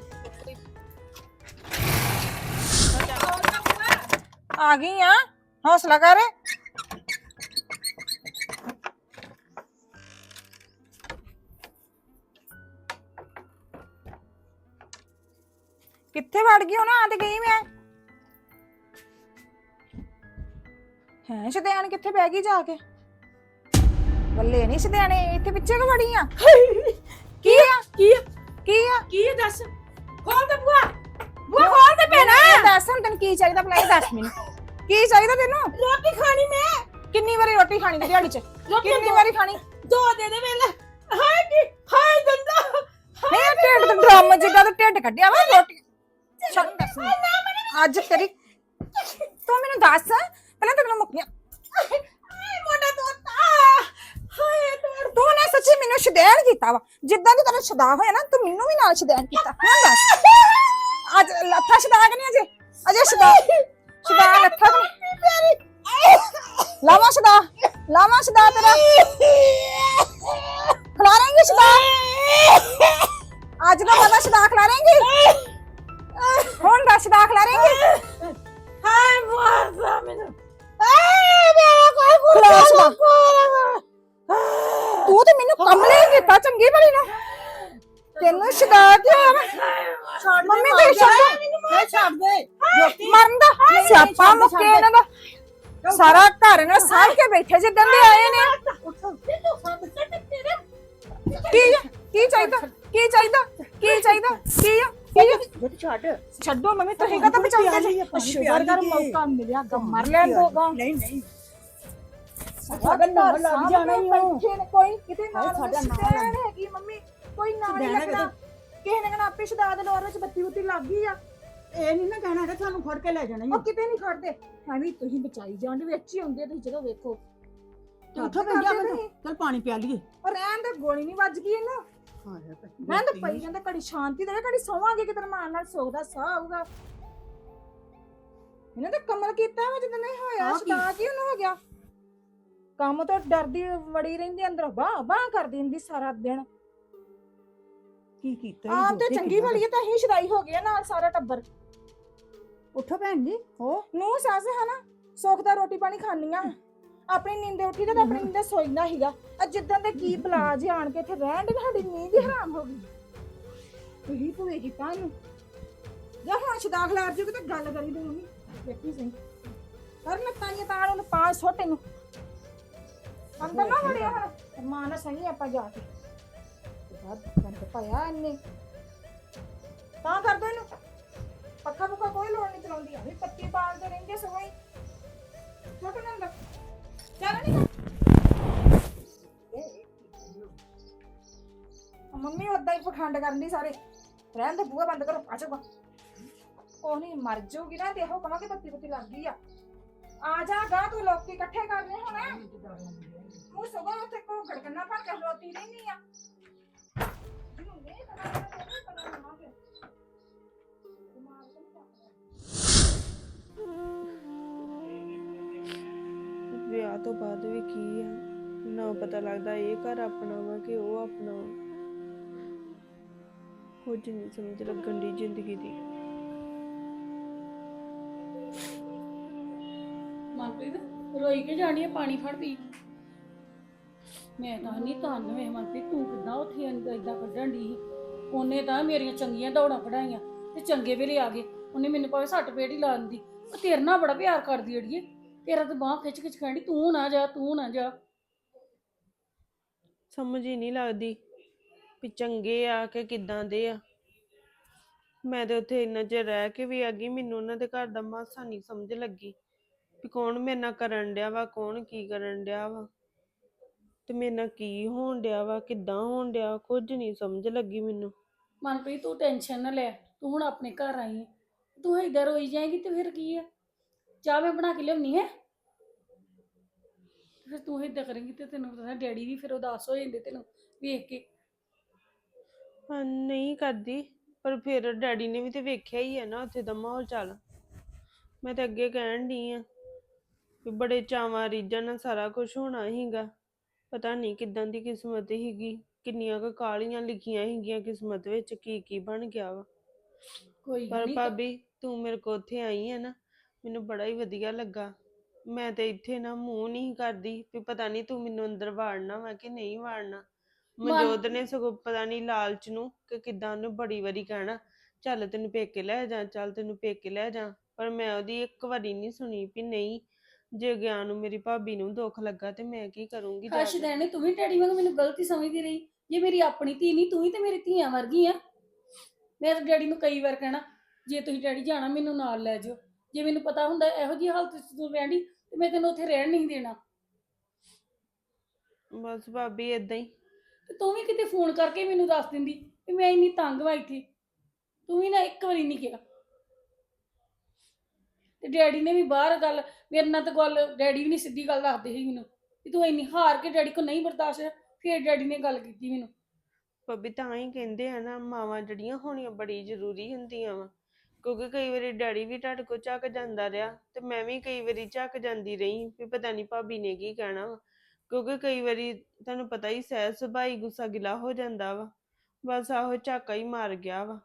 ਆ ਗਈ ਆ। ਹੌਸਲਾ ਕਰ। ਕਿੱਥੇ ਵੜ ਗਈ ਹੁਣ ਆ ਤੇ ਗਈ ਮੈਂ? ਹੈ ਸ਼ਦਿਆਣ ਕਿੱਥੇ ਬਹਿ ਗਈ ਜਾ ਕੇ? ਬੱਲੇ ਨਹੀਂ ਸ਼ਦਿਆਣੇ ਇੱਥੇ ਪਿੱਛੇ ਕਿ ਵੜੀ ਆ? ਕੀ ਆ? ਕੀ ਆ? ਕੀ ਆ? ਕੀ ਹੈ ਦੱਸ? ਖੋਲ ਦੇ ਬੁਆ ਬੁਆ ਖੋਲ ਦੇ ਇਹ ਦੱਸ ਹੁਣ ਤੈਨੂੰ ਕੀ ਚਾਹੀਦਾ ਭਲਾ ਇਹ ਦੱਸ ਮੈਨੂੰ। ਕੀ ਚਾਹੀਦਾ ਤੈਨੂੰ? ਰੋਟੀ ਖਾਣੀ ਮੈਂ। ਕਿੰਨੀ ਵਾਰੀ ਰੋਟੀ ਖਾਣੀ ਤੇ ਦਿਹਾੜੀ ਚ? ਕਿੰਨੀ ਵਾਰੀ ਖਾਣੀ? ਦੋ ਦੇ ਦੇ ਵੇਲੇ। ਹਾਏ ਕੀ ਹਾਏ ਦੰਦਾ। ਨਹੀਂ ਢਿੱਡ ਤੇ ਡਰਮ ਜਿੱਦਾਂ ਤੇ ਢਿੱਡ ਕੱਢਿਆ ਵਾ ਰੋਟੀ ਚੱਲ ਦੱਸ ਮੈਨੂੰ। ਅੱਜ ਤੇਰੀ ਤੂੰ ਮੈਨੂੰ ਦੱਸ ਪਹਿਲਾਂ ਤੈਨੂੰ ਮੁੱਕੀਆਂ ਹਾਏ ਮੋਢਾ ਤੋਤਾ ਹਾਏ ਤੋੜ ਤੂੰ ਨਾ ਸੱਚੀ ਮੈਨੂੰ ਸ਼ਦੈਣ ਕੀਤਾ ਵਾ ਜਿੱਦਾਂ ਦੀ ਤੇਰਾ ਸ਼ਦਾ ਹੋਇਆ ਨਾ ਤੂੰ ਮੈਨੂੰ ਵੀ ਨਾਲ ਸ਼ਦੈਣ ਕੀਤਾ ਹਾਂ ਦੱਸ ਅੱਜ ਲੱਥਾ ਸ਼ਦਾ ਕਿ ਨਹੀਂ ਅਜੇ ਅਜੇ ਸ਼ਦਾ ਸ਼ਦਾ ਲੱਥਾ ਕਿ ਨਹੀਂ ਲਾਵਾ ਸ਼ਦਾ ਲਾਵਾ ਸ਼ਦਾ ਤੇਰਾ ਖਲਾਰੇਂਗੇ ਸ਼ਦਾ ਅੱਜ ਦਾ ਪਤਾ ਸ਼ਦਾ ਖਲਾਰੇਂਗੇ ਹੁਣ ਦਾ ਸ਼ਦਾ ਖਲਾਰੇਂਗੇ ਹਾਏ ਮਾਰਦਾ ਮੈਨੂੰ। ਆਏ ਮੇਰਾ ਕੋਈ ਖਲਾ ਸ਼ਦਾ ਤੂੰ ਤੇ ਮੈਨੂੰ ਕਮਲੇ ਕੀਤਾ ਚੰਗੀ ਭਲੀ ਨਾ ਤੈਨੂੰ ਸ਼ਦਾ ਤੇ ਮੰਮੀ ਤੇ ਛੱਡ ਮੈਂ ਛੱਡ ਦੇ। ਮਰਨ ਦਾ ਸਿਆਪਾ ਮੁੱਕੇ ਇਹਨਾਂ ਦਾ। ਸਾਰਾ ਘਰ ਇਹਨਾਂ ਸਾਂਭ ਕੇ ਬੈਠੇ ਜਿੱਦਾਂ ਦੇ ਆਏ ਨੇ। ਕੀ? ਕੀ ਚਾਹੀਦਾ ਕੀ ਚਾਹੀਦਾ? ਕੀ ਚਾਹੀਦਾ? ਕੀ ਆ? ਜਦ ਛੱਡ। ਛੱਡੋ ਮੰਮੀ ਤੁਸੀਂ ਕਾ ਤਾਂ ਬਚਾਉਂਦੇ ਜੀ ਸ਼ੁਕਰ ਕਰ ਮੌਕਾ ਮਿਲਿਆ ਗਾ ਮਰ ਲਿਆ ਦੋਗਾ। ਨਹੀਂ ਨਹੀਂ। ਸਾਡਾ ਨਾਲ ਲੱਗ ਜਾਣਾ ਹੀ ਉਹ। ਕੋਈ ਕਿਤੇ ਹਾਏ, ਨਾਲ ਸਾਡਾ ਨਾਲ ਸਟੈਂਡ ਹੈਗੀ ਮੰਮੀ ਕੋਈ ਨਾਲ ਹੀ ਬਹਿਣਾ ਲੱਗਣਾ। ਕਿਸੇ ਨੇ ਕਹਿਣਾ ਆਪੇ ਸ਼ਦਾਦ ਲੋਰ ਵਿੱਚ ਬੱਤੀ ਬੁੱਤੀ ਲੱਗ ਗਈ ਆ। ਇਹ ਨਹੀਂ ਨਾ ਕਹਿਣਾ ਤੁਹਾਨੂੰ ਫੜ ਕੇ ਲੈ ਜਾਣਾ ਹੀ ਉਹ ਕਿਤੇ ਨਹੀਂ ਖੜਦੇ। ਐਵੇਂ ਤੁਸੀਂ ਬਚਾਈ ਜਾਂਦੇ ਵਿੱਚ ਹੀ ਤੁਸੀਂ ਜਦੋਂ ਵੇਖੋ। ਉੱਠੋ ਚਲ ਪਾਣੀ ਪਿਆ ਲਈਏ। ਰਹਿਣ ਦੇ ਗੋਲੀ ਨਹੀਂ ਵੱਜ ਗਈ ਇਹਨੂੰ। ਹਾਏ ਰਹਿਣ ਤੇ ਪਈ ਜਾਂਦੇ ਘੜੀ ਸ਼ਾਂਤੀ ਦੇਵੇ ਘੜੀ ਸੌਵਾਂਗੇ ਕਿਤੇ ਮਾਨ ਨਾਲ ਸੋਦਾ ਸਾਹ ਆਊਗਾ। ਇਹਨੇ ਤਾਂ ਕਮਲ ਕੀਤਾ ਵਾ ਜਦੋਂ ਨਹੀਂ ਹੋਇਆ? ਸ਼ਦਾ ਕੀ? ਉਹਨੂੰ ਹੋ ਗਿਆ? ਕੰਮ ਤੋਂ ਡਰਦੀ ਵੜੀ ਰਹਿੰਦੀ ਅੰਦਰ ਬਾਹ ਬਾਹ ਕਰਦੀ ਹੁੰਦੀ ਸਾਰਾ ਦਿਨ। ਕੀ ਕੀਤਾ ਆਪ ਤੇ ਚੰਗੀ ਭਲੀ ਹੈ ਤਾਂ ਹੀ ਸ਼ਦਾਈ ਹੋ ਗਿਆ ਨਾਲ ਸਾਰਾ ਟੱਬਰ। ਉੱਠੋ ਭੈਣ ਜੀ ਹੋ। ਨੂੰ ਸੱਸ ਹਨਾ? ਸੁੱਖ ਦਾ ਰੋਟੀ ਪਾਣੀ ਖਾਣੀਆਂ ਆਪਣੀ ਨੀਂਦੇ ਉੱਠੀ ਤੇ ਆਪਣੀ ਨੀਂਦੇ ਸੋਈਦਾ ਸੀਗਾ। ਅੱਜ ਜਿੱਦਾਂ ਦੇ ਕੀ ਜੇ ਆਣ ਕੇ ਇੱਥੇ ਰਹਿਣ ਦੇ ਸਾਡੀ ਨੀਂਦ ਹੀ ਹਰਾਮ ਹੋ ਗਈ। ਤੁਸੀਂ ਭੂਏ ਕੀਤਾ ਇਹਨੂੰ ਜਾਂ ਹੁਣ ਸ਼ਦਾਖ ਲਾਰ ਜੂਗੀ ਤਾਂ ਗੱਲ ਕਰੀ ਦੇ ਮੰਮੀ। ਵੇਖੀ ਸਹੀ। ਕਰ ਲੱਤਾਂ ਦੀਆਂ ਤਾਣ ਉਹਨੂੰ ਪਾ ਸੁੱਟ ਇਹਨੂੰ ਅੰਦਰ ਨਾ ਵੜਿਆ ਹੁਣ ਮਾਂ ਨਾਲ ਸਹੀ ਆਪਾਂ ਜਾ ਕੇ। ਬਾਅਦ ਕੰਨ ਪਾਇਆ ਇਹਨੇ। ਤਾਂ ਕਰ ਦੋ ਇਹਨੂੰ। ਪੱਖਾ ਪੁੱਖਾ ਕੋਈ ਲੋੜ ਨਹੀਂ ਚਲਾਉਂਦੀ ਉਦਾਂ ਹੀ ਪਖੰਡ ਕਰਨ ਦੀ ਸਾਰੇ। ਰਹਿਣ ਦੇ, ਬੂਹਾ ਬੰਦ ਕਰੋ, ਆ ਚੁੱਕਾ ਉਹ ਨਹੀਂ, ਮਰ ਜਾਊਗੀ ਨਾ ਦੇਖੋ ਕਮਾ ਕਿ ਪੱਤੀ ਪੱਤੀ ਲੱਗ ਗਈ ਆ। ਆ ਜਾ ਗਾ ਤੂੰ ਲੋਕੀ ਇਕੱਠੇ ਕਰਨੇ ਹੁਣ। ਤੂੰ ਸਗੋਂ ਉੱਥੇ ਕੋ ਗੜਕਣਾ ਭਰ ਕੇ ਰੋਤੀ ਰਹਿਨੀ ਆ। ਇਹਨੂੰ ਨਹੀਂ ਪਤਾ ਨਹੀਂ ਪਤਾ ਨਾ ਫਿਰ ਦਿਮਾਗ ਤੋਂ ਚੱਕ ਵਿਆਹ ਤੋਂ ਬਾਅਦ ਵੀ ਕੀ ਆ? ਨਾ ਪਤਾ ਲੱਗਦਾ ਇਹ ਘਰ ਆਪਣਾ ਵਾ ਕਿ ਉਹ ਆਪਣਾ ਵਾ। ਕੁਝ ਨਹੀਂ ਸਮਝ ਲੱਗਣ ਦੀ ਜ਼ਿੰਦਗੀ ਦੀ। ਮਨਪ੍ਰੀਤ ਰੋਈ ਕੇ ਜਾਣੀ ਹੈ ਪਾਣੀ ਫੜ ਪੀ? ਮੈਂ ਤਾਂ ਨਹੀਂ ਧੰਨ ਵੇ ਮਨਪ੍ਰੀਤ ਤੂੰ ਕਿੱਦਾਂ ਉੱਥੇ ਇਦਾਂ ਕੱਢਣ ਦੀ ਉਹਨੇ ਤਾਂ ਮੇਰੀਆਂ ਚੰਗੀਆਂ ਦੌੜਾਂ ਕਢਾਈਆਂ ਤੇ ਚੰਗੇ ਵੇਲੇ ਆ ਗਏ। ਉਹਨੇ ਮੈਨੂੰ ਭਾਵੇਂ ਸੱਟ ਪੇੜ ਹੀ ਲਾ ਦਿੰਦੀ। ਉਹ ਤੇਰੇ ਨਾਲ ਬੜਾ ਪਿਆਰ ਕਰਦੀ ਅੜੀਏ। ਤੇਰਾ ਤਾਂ ਬਾਹ ਖਿੱਚ ਖਿੱਚ ਕਹਿੰਦੀ ਤੂੰ ਨਾ ਜਾ ਤੂੰ ਨਾ ਜਾ। ਸਮਝ ਹੀ ਨਹੀਂ ਲੱਗਦੀ। ਵੀ ਚੰਗੇ ਆ ਕਿ ਕਿੱਦਾਂ ਦੇ ਆ। ਮੈਂ ਤੇ ਉੱਥੇ ਇੰਨਾ ਚਿਰ ਰਹਿ ਕੇ ਵੀ ਆ ਗਈ, ਮੈਨੂੰ ਉਹਨਾਂ ਦੇ ਘਰ ਦਾ ਮਾਸਾ ਨਹੀਂ ਸਮਝ ਲੱਗੀ ਵੀ ਕੌਣ ਮੇਰੇ ਨਾਲ ਕਰਨ ਡਿਆ ਵਾ, ਕੌਣ ਕੀ ਕਰਨ ਡਿਆ ਵਾ। ਤੇ ਮੇਰੇ ਨਾਲ ਕੀ ਹੋਣ ਡਿਆ ਵਾ, ਕਿੱਦਾਂ ਹੋਣ ਡਿਆ, ਕੁਝ ਨਹੀਂ ਸਮਝ ਲੱਗੀ ਮੈਨੂੰ। ਮਨਪ੍ਰੀਤ, ਤੂੰ ਟੈਨਸ਼ਨ ਨਾ ਲੈ, ਤੂੰ ਹੁਣ ਆਪਣੇ ਘਰ ਆਈ ਹੈ ਤੂੰ ਏਦਾਂ ਰੋਈ ਜਾਏਗੀ ਤੇ ਫਿਰ ਕੀ ਹੈ ਚਾਹ ਮੈਂ ਬਣਾ ਕੇ ਲਿਆਉਣੀ ਹੈ? ਫਿਰ ਤੂੰ ਏਦਾਂ ਕਰੇਂਗੀ ਤੇ ਤੈਨੂੰ ਪਤਾ ਡੈਡੀ ਵੀ ਫਿਰ ਉਦਾਸ ਹੋ ਜਾਂਦੇ ਤੈਨੂੰ ਵੇਖ ਕੇ। ਹਾਂ ਨਹੀਂ ਕਰਦੀ ਪਰ ਫਿਰ ਡੈਡੀ ਨੇ ਵੀ ਤੇ ਵੇਖਿਆ ਹੀ ਹੈ ਨਾ ਉੱਥੇ ਦਾ ਮਾਹੌਲ ਚੱਲ। ਮੈਂ ਤਾਂ ਅੱਗੇ ਕਹਿਣ ਡਈ ਆ ਵੀ ਬੜੇ ਚਾਵਾਂ ਰੀਝਾਂ ਨਾਲ ਸਾਰਾ ਕੁਝ ਹੋਣਾ ਹੀਗਾ ਪਤਾ ਨਹੀਂ ਕਿੱਦਾਂ ਦੀ ਕਿਸਮਤ ਹੀਗੀ ਕਿੰਨੀਆਂ ਕੁ ਕਾਲੀਆਂ ਲਿਖੀਆਂ ਹੀਗੀਆਂ ਕਿਸਮਤ ਵਿੱਚ ਕੀ ਕੀ ਬਣ ਗਿਆ ਵਾ। ਕੋਈ ਗੱਲ ਪਰ ਨਹੀਂ ਭਾਬੀ ਤੂੰ ਮੇਰੇ ਕੋ ਉੱਥੇ ਆਈ ਹੈ ਨਾ ਮੈਨੂੰ ਬੜਾ ਹੀ ਵਧੀਆ ਲੱਗਾ। ਮੈਂ ਤੇ ਇੱਥੇ ਨਾ ਮੂੰਹ ਨਹੀਂ ਕਰਦੀ ਵੀ ਪਤਾ ਨਹੀਂ ਤੂੰ ਮੈਨੂੰ ਅੰਦਰ ਵਾੜਨਾ ਵਾ ਕਿ ਨਹੀਂ ਵਾੜਨਾ। ਮਨਜੋਤ ਨੇ ਸਗੋਂ ਪਤਾ ਨਹੀਂ ਲਾਲਚ ਨੂੰ ਕਿ ਕਿਦਾਂ ਉਹਨੂੰ ਬੜੀ ਵਾਰੀ ਕਹਿਣਾ ਚੱਲ ਤੈਨੂੰ ਪੇਕੇ ਲੈ ਜਾ ਚੱਲ ਤੈਨੂੰ ਪੇਕੇ ਲੈ ਜਾ ਪਰ ਮੈਂ ਉਹਦੀ ਇੱਕ ਵਾਰੀ ਨਹੀਂ ਸੁਣੀ ਵੀ ਨਹੀਂ ਜੇ ਗਿਆ ਨੂੰ ਮੇਰੀ ਭਾਬੀ ਨੂੰ ਦੁੱਖ ਲੱਗਾ ਤੇ ਮੈਂ ਕੀ ਕਰੂੰਗੀ ਜਾ ਕੇ? ਦੇਣੇ ਤੂੰ ਵੀ ਡੈਡੀ ਵਾਂਗ ਮੈਨੂੰ ਗਲਤੀ ਸਮਝਦੀ ਰਹੀ ਜੇ ਮੇਰੀ ਆਪਣੀ ਧੀ ਨਹੀਂ ਤੂੰ ਹੀ ਤੇ ਮੇਰੀ ਧੀਆਂ ਵਰਗੀ ਆ। ਮੈਂ ਤਾਂ ਡੈਡੀ ਨੂੰ ਕਈ ਵਾਰ ਕਹਿਣਾ ਜੇ ਤੁਸੀਂ ਡੈਡੀ ਜਾਣਾ ਮੈਨੂੰ ਨਾਲ ਲੈ ਜਾਓ ਜੇ ਮੈਨੂੰ ਪਤਾ ਹੁੰਦਾ ਇਹੋ ਜਿਹੀ ਹਾਲਤ 'ਚ ਤੂੰ ਰਹਿਣੀ ਤੇ ਮੈਂ ਤੈਨੂੰ ਉੱਥੇ ਰਹਿਣ ਨਹੀਂ ਦੇਣਾ। ਬਸ ਭਾਬੀ ਇਦਾਂ ਹੀ। ਤੇ ਤੂੰ ਵੀ ਕਿਤੇ ਫੋਨ ਕਰਕੇ ਮੈਨੂੰ ਦੱਸ ਦਿੰਦੀ ਕਿ ਮੈਂ ਇੰਨੀ ਤੰਗ ਵਾ ਇੱਥੇ ਤੂੰ ਵੀ ਨਾ ਇੱਕ ਵਾਰੀ ਨਹੀਂ ਕਿਹਾ। ਤੇ ਡੈਡੀ ਨੇ ਵੀ ਬਾਹਰ ਗੱਲ, ਮੇਰੇ ਨਾਲ ਤਾਂ ਗੱਲ, ਡੈਡੀ ਵੀ ਨਹੀਂ ਸਿੱਧੀ ਗੱਲ ਦੱਸਦੇ ਸੀ ਮੈਨੂੰ ਕਿ ਤੂੰ ਇੰਨੀ ਹਾਰ ਕੇ ਡੈਡੀ ਕੋ ਨਹੀਂ ਬਰਦਾਸ਼ਤ ਹੈ। ਫਿਰ ਡੈਡੀ ਨੇ ਗੱਲ ਕੀਤੀ ਮੈਨੂੰ। ਭਾਬੀ ਤਾਂ ਹੀ ਕਹਿੰਦੇ ਆ ਨਾ, ਮਾਵਾਂ ਜਿਹੜੀਆਂ ਹੋਣੀਆਂ ਬੜੀ ਜ਼ਰੂਰੀ ਹੁੰਦੀਆਂ ਵਾ। ਕਿਉਂਕਿ ਕਈ ਵਾਰੀ ਡੈਡੀ ਵੀ ਤੁਹਾਡੇ ਕੋਲ ਝੱਕ ਜਾਂਦਾ ਰਿਹਾ ਤੇ ਮੈਂ ਵੀ ਕਈ ਵਾਰੀ ਝੱਕ ਜਾਂਦੀ ਰਹੀ ਵੀ ਪਤਾ ਨਹੀਂ ਭਾਬੀ ਨੇ ਕੀ ਕਹਿਣਾ ਵਾ। ਕਿਉਂਕਿ ਕਈ ਵਾਰੀ ਤੁਹਾਨੂੰ ਪਤਾ ਹੀ ਸਹਿਜ ਸੁਭਾਈ ਗੁੱਸਾ ਗਿਲਾ ਹੋ ਜਾਂਦਾ ਵਾ ਬਸ ਆਹੋ ਝਾਕਾ ਹੀ ਮਾਰ ਗਿਆ ਵਾ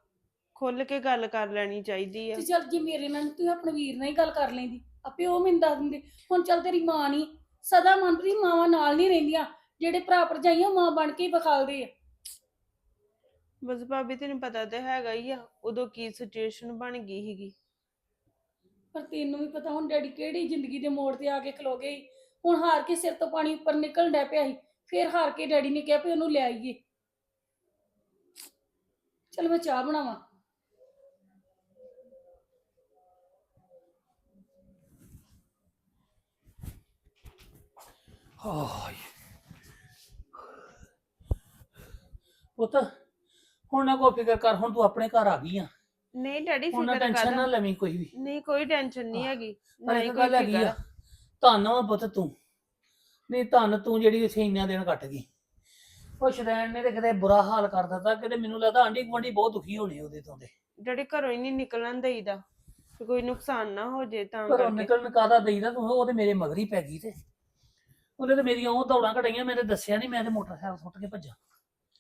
ਖੁੱਲ ਕੇ ਗੱਲ ਕਰ ਲੈਣੀ ਚਾਹੀਦੀ ਆ। ਤੇ ਚੱਲ ਜੇ ਮੇਰੇ ਨਾਲ ਤੂੰ ਆਪਣੇ ਵੀਰ ਨਾਲ ਹੀ ਗੱਲ ਕਰ ਲੈਂਦੀ ਆਪੇ ਉਹ ਮੈਨੂੰ ਦੱਸ ਦਿੰਦੇ ਹੁਣ ਚੱਲ ਤੇਰੀ ਮਾਂ ਨਹੀਂ ਸਦਾ ਮਨਪ੍ਰੀਤ ਮਾਵਾਂ ਨਾਲ ਨਹੀਂ ਰਹਿੰਦੀਆਂ ਜਿਹੜੇ ਭਰਾ ਭਰਜਾਈਆਂ ਮਾਂ ਬਣ ਕੇ ਹੀ ਵਿਖਾਲਦੇ ਆ। ਬਸ ਭਾਬੀ ਤੈਨੂੰ ਪਤਾ ਤੇ ਹੈਗਾ ਹੀ ਆ ਉਦੋਂ ਕੀ ਸਿਚੁਏਸ਼ਨ ਬਣ ਗਈ ਸੀਗੀ। ਪਰ ਤੈਨੂੰ ਵੀ ਪਤਾ ਹੁਣ ਡੈਡੀ ਕਿਹੜੀ ਜ਼ਿੰਦਗੀ ਦੇ ਮੋੜ ਤੇ ਆ ਕੇ ਖਲੋ ਗਏ ਸੀ। ਹੁਣ ਹਾਰ ਕੇ ਸਿਰ ਤੋਂ ਪਾਣੀ ਉੱਪਰ ਨਿਕਲਣ ਡੈ ਪਿਆ ਸੀ ਫਿਰ ਹਾਰ ਕੇ ਡੈਡੀ ਨੇ ਕਿਹਾ ਵੀ ਉਹਨੂੰ ਲੈ ਆਈਏ। ਚਲ ਮੈਂ ਚਾਹ ਬਣਾਵਾਂ। ਹਾਏ। ਪੁੱਤ ਹੁਣ ਨਾ ਕੋਈ ਫਿਕਰ ਕਰ ਹੁਣ ਤੂੰ ਆਪਣੇ ਘਰ ਆ ਗਈ ਆ। ਨਹੀਂ ਡੈਡੀ ਫਿਕਰ ਨਾ ਕਾਹਦਾ ਨਹੀਂ ਕੋਈ ਟੈਨਸ਼ਨ ਨਹੀਂ ਹੈਗੀ ਪਰ ਇੱਕ ਗੱਲ ਹੈਗੀ ਆ। ਧੰਨ ਵਾ ਪੁੱਤ ਤੂੰ। ਨਹੀਂ ਧੰਨ ਤੂੰ ਜਿਹੜੀ ਇੱਥੇ ਇੰਨਾ ਦਿਨ ਕੱਟ ਗਈ। ਉਹ ਸ਼ਰੈਣ ਨੇ ਤੇ ਕਿਤੇ ਬੁਰਾ ਹਾਲ ਕਰ ਦਿੱਤਾ ਕਿਤੇ ਮੈਨੂੰ ਲੱਗਦਾ ਆਂਢੀ ਗੁਆਂਢੀ ਬਹੁਤ ਦੁਖੀ ਹੋਣੇ ਉਹਦੇ ਤੋਂ ਦੇ ਡੈਡੀ ਘਰੋਂ ਹੀ ਨਹੀਂ ਨਿਕਲਣ ਦੇਈਦਾ ਕਿ ਕੋਈ ਨੁਕਸਾਨ ਨਾ ਹੋ ਜੇ ਤਾਂ ਘਰੋਂ ਕਰਕੇ। ਨਿਕਲਣ ਕਾਦਾ ਦੇਈਦਾ ਤੂੰ? ਉਹਦੇ ਮੇਰੇ ਮਗਰ ਪੈ ਗਈ ਤੇ। ਉਹਨੇ ਤੇ ਮੇਰੀਆਂ ਉਹ ਦੌੜਾਂ ਘਟਾਈਆਂ ਮੈਂ ਤੇ ਦੱਸਿਆ ਨਹੀਂ ਮੈਂ ਤੇ ਮੋਟਰਸਾਈਕਲ ਸੁੱਟ ਕੇ ਭੱਜਾ।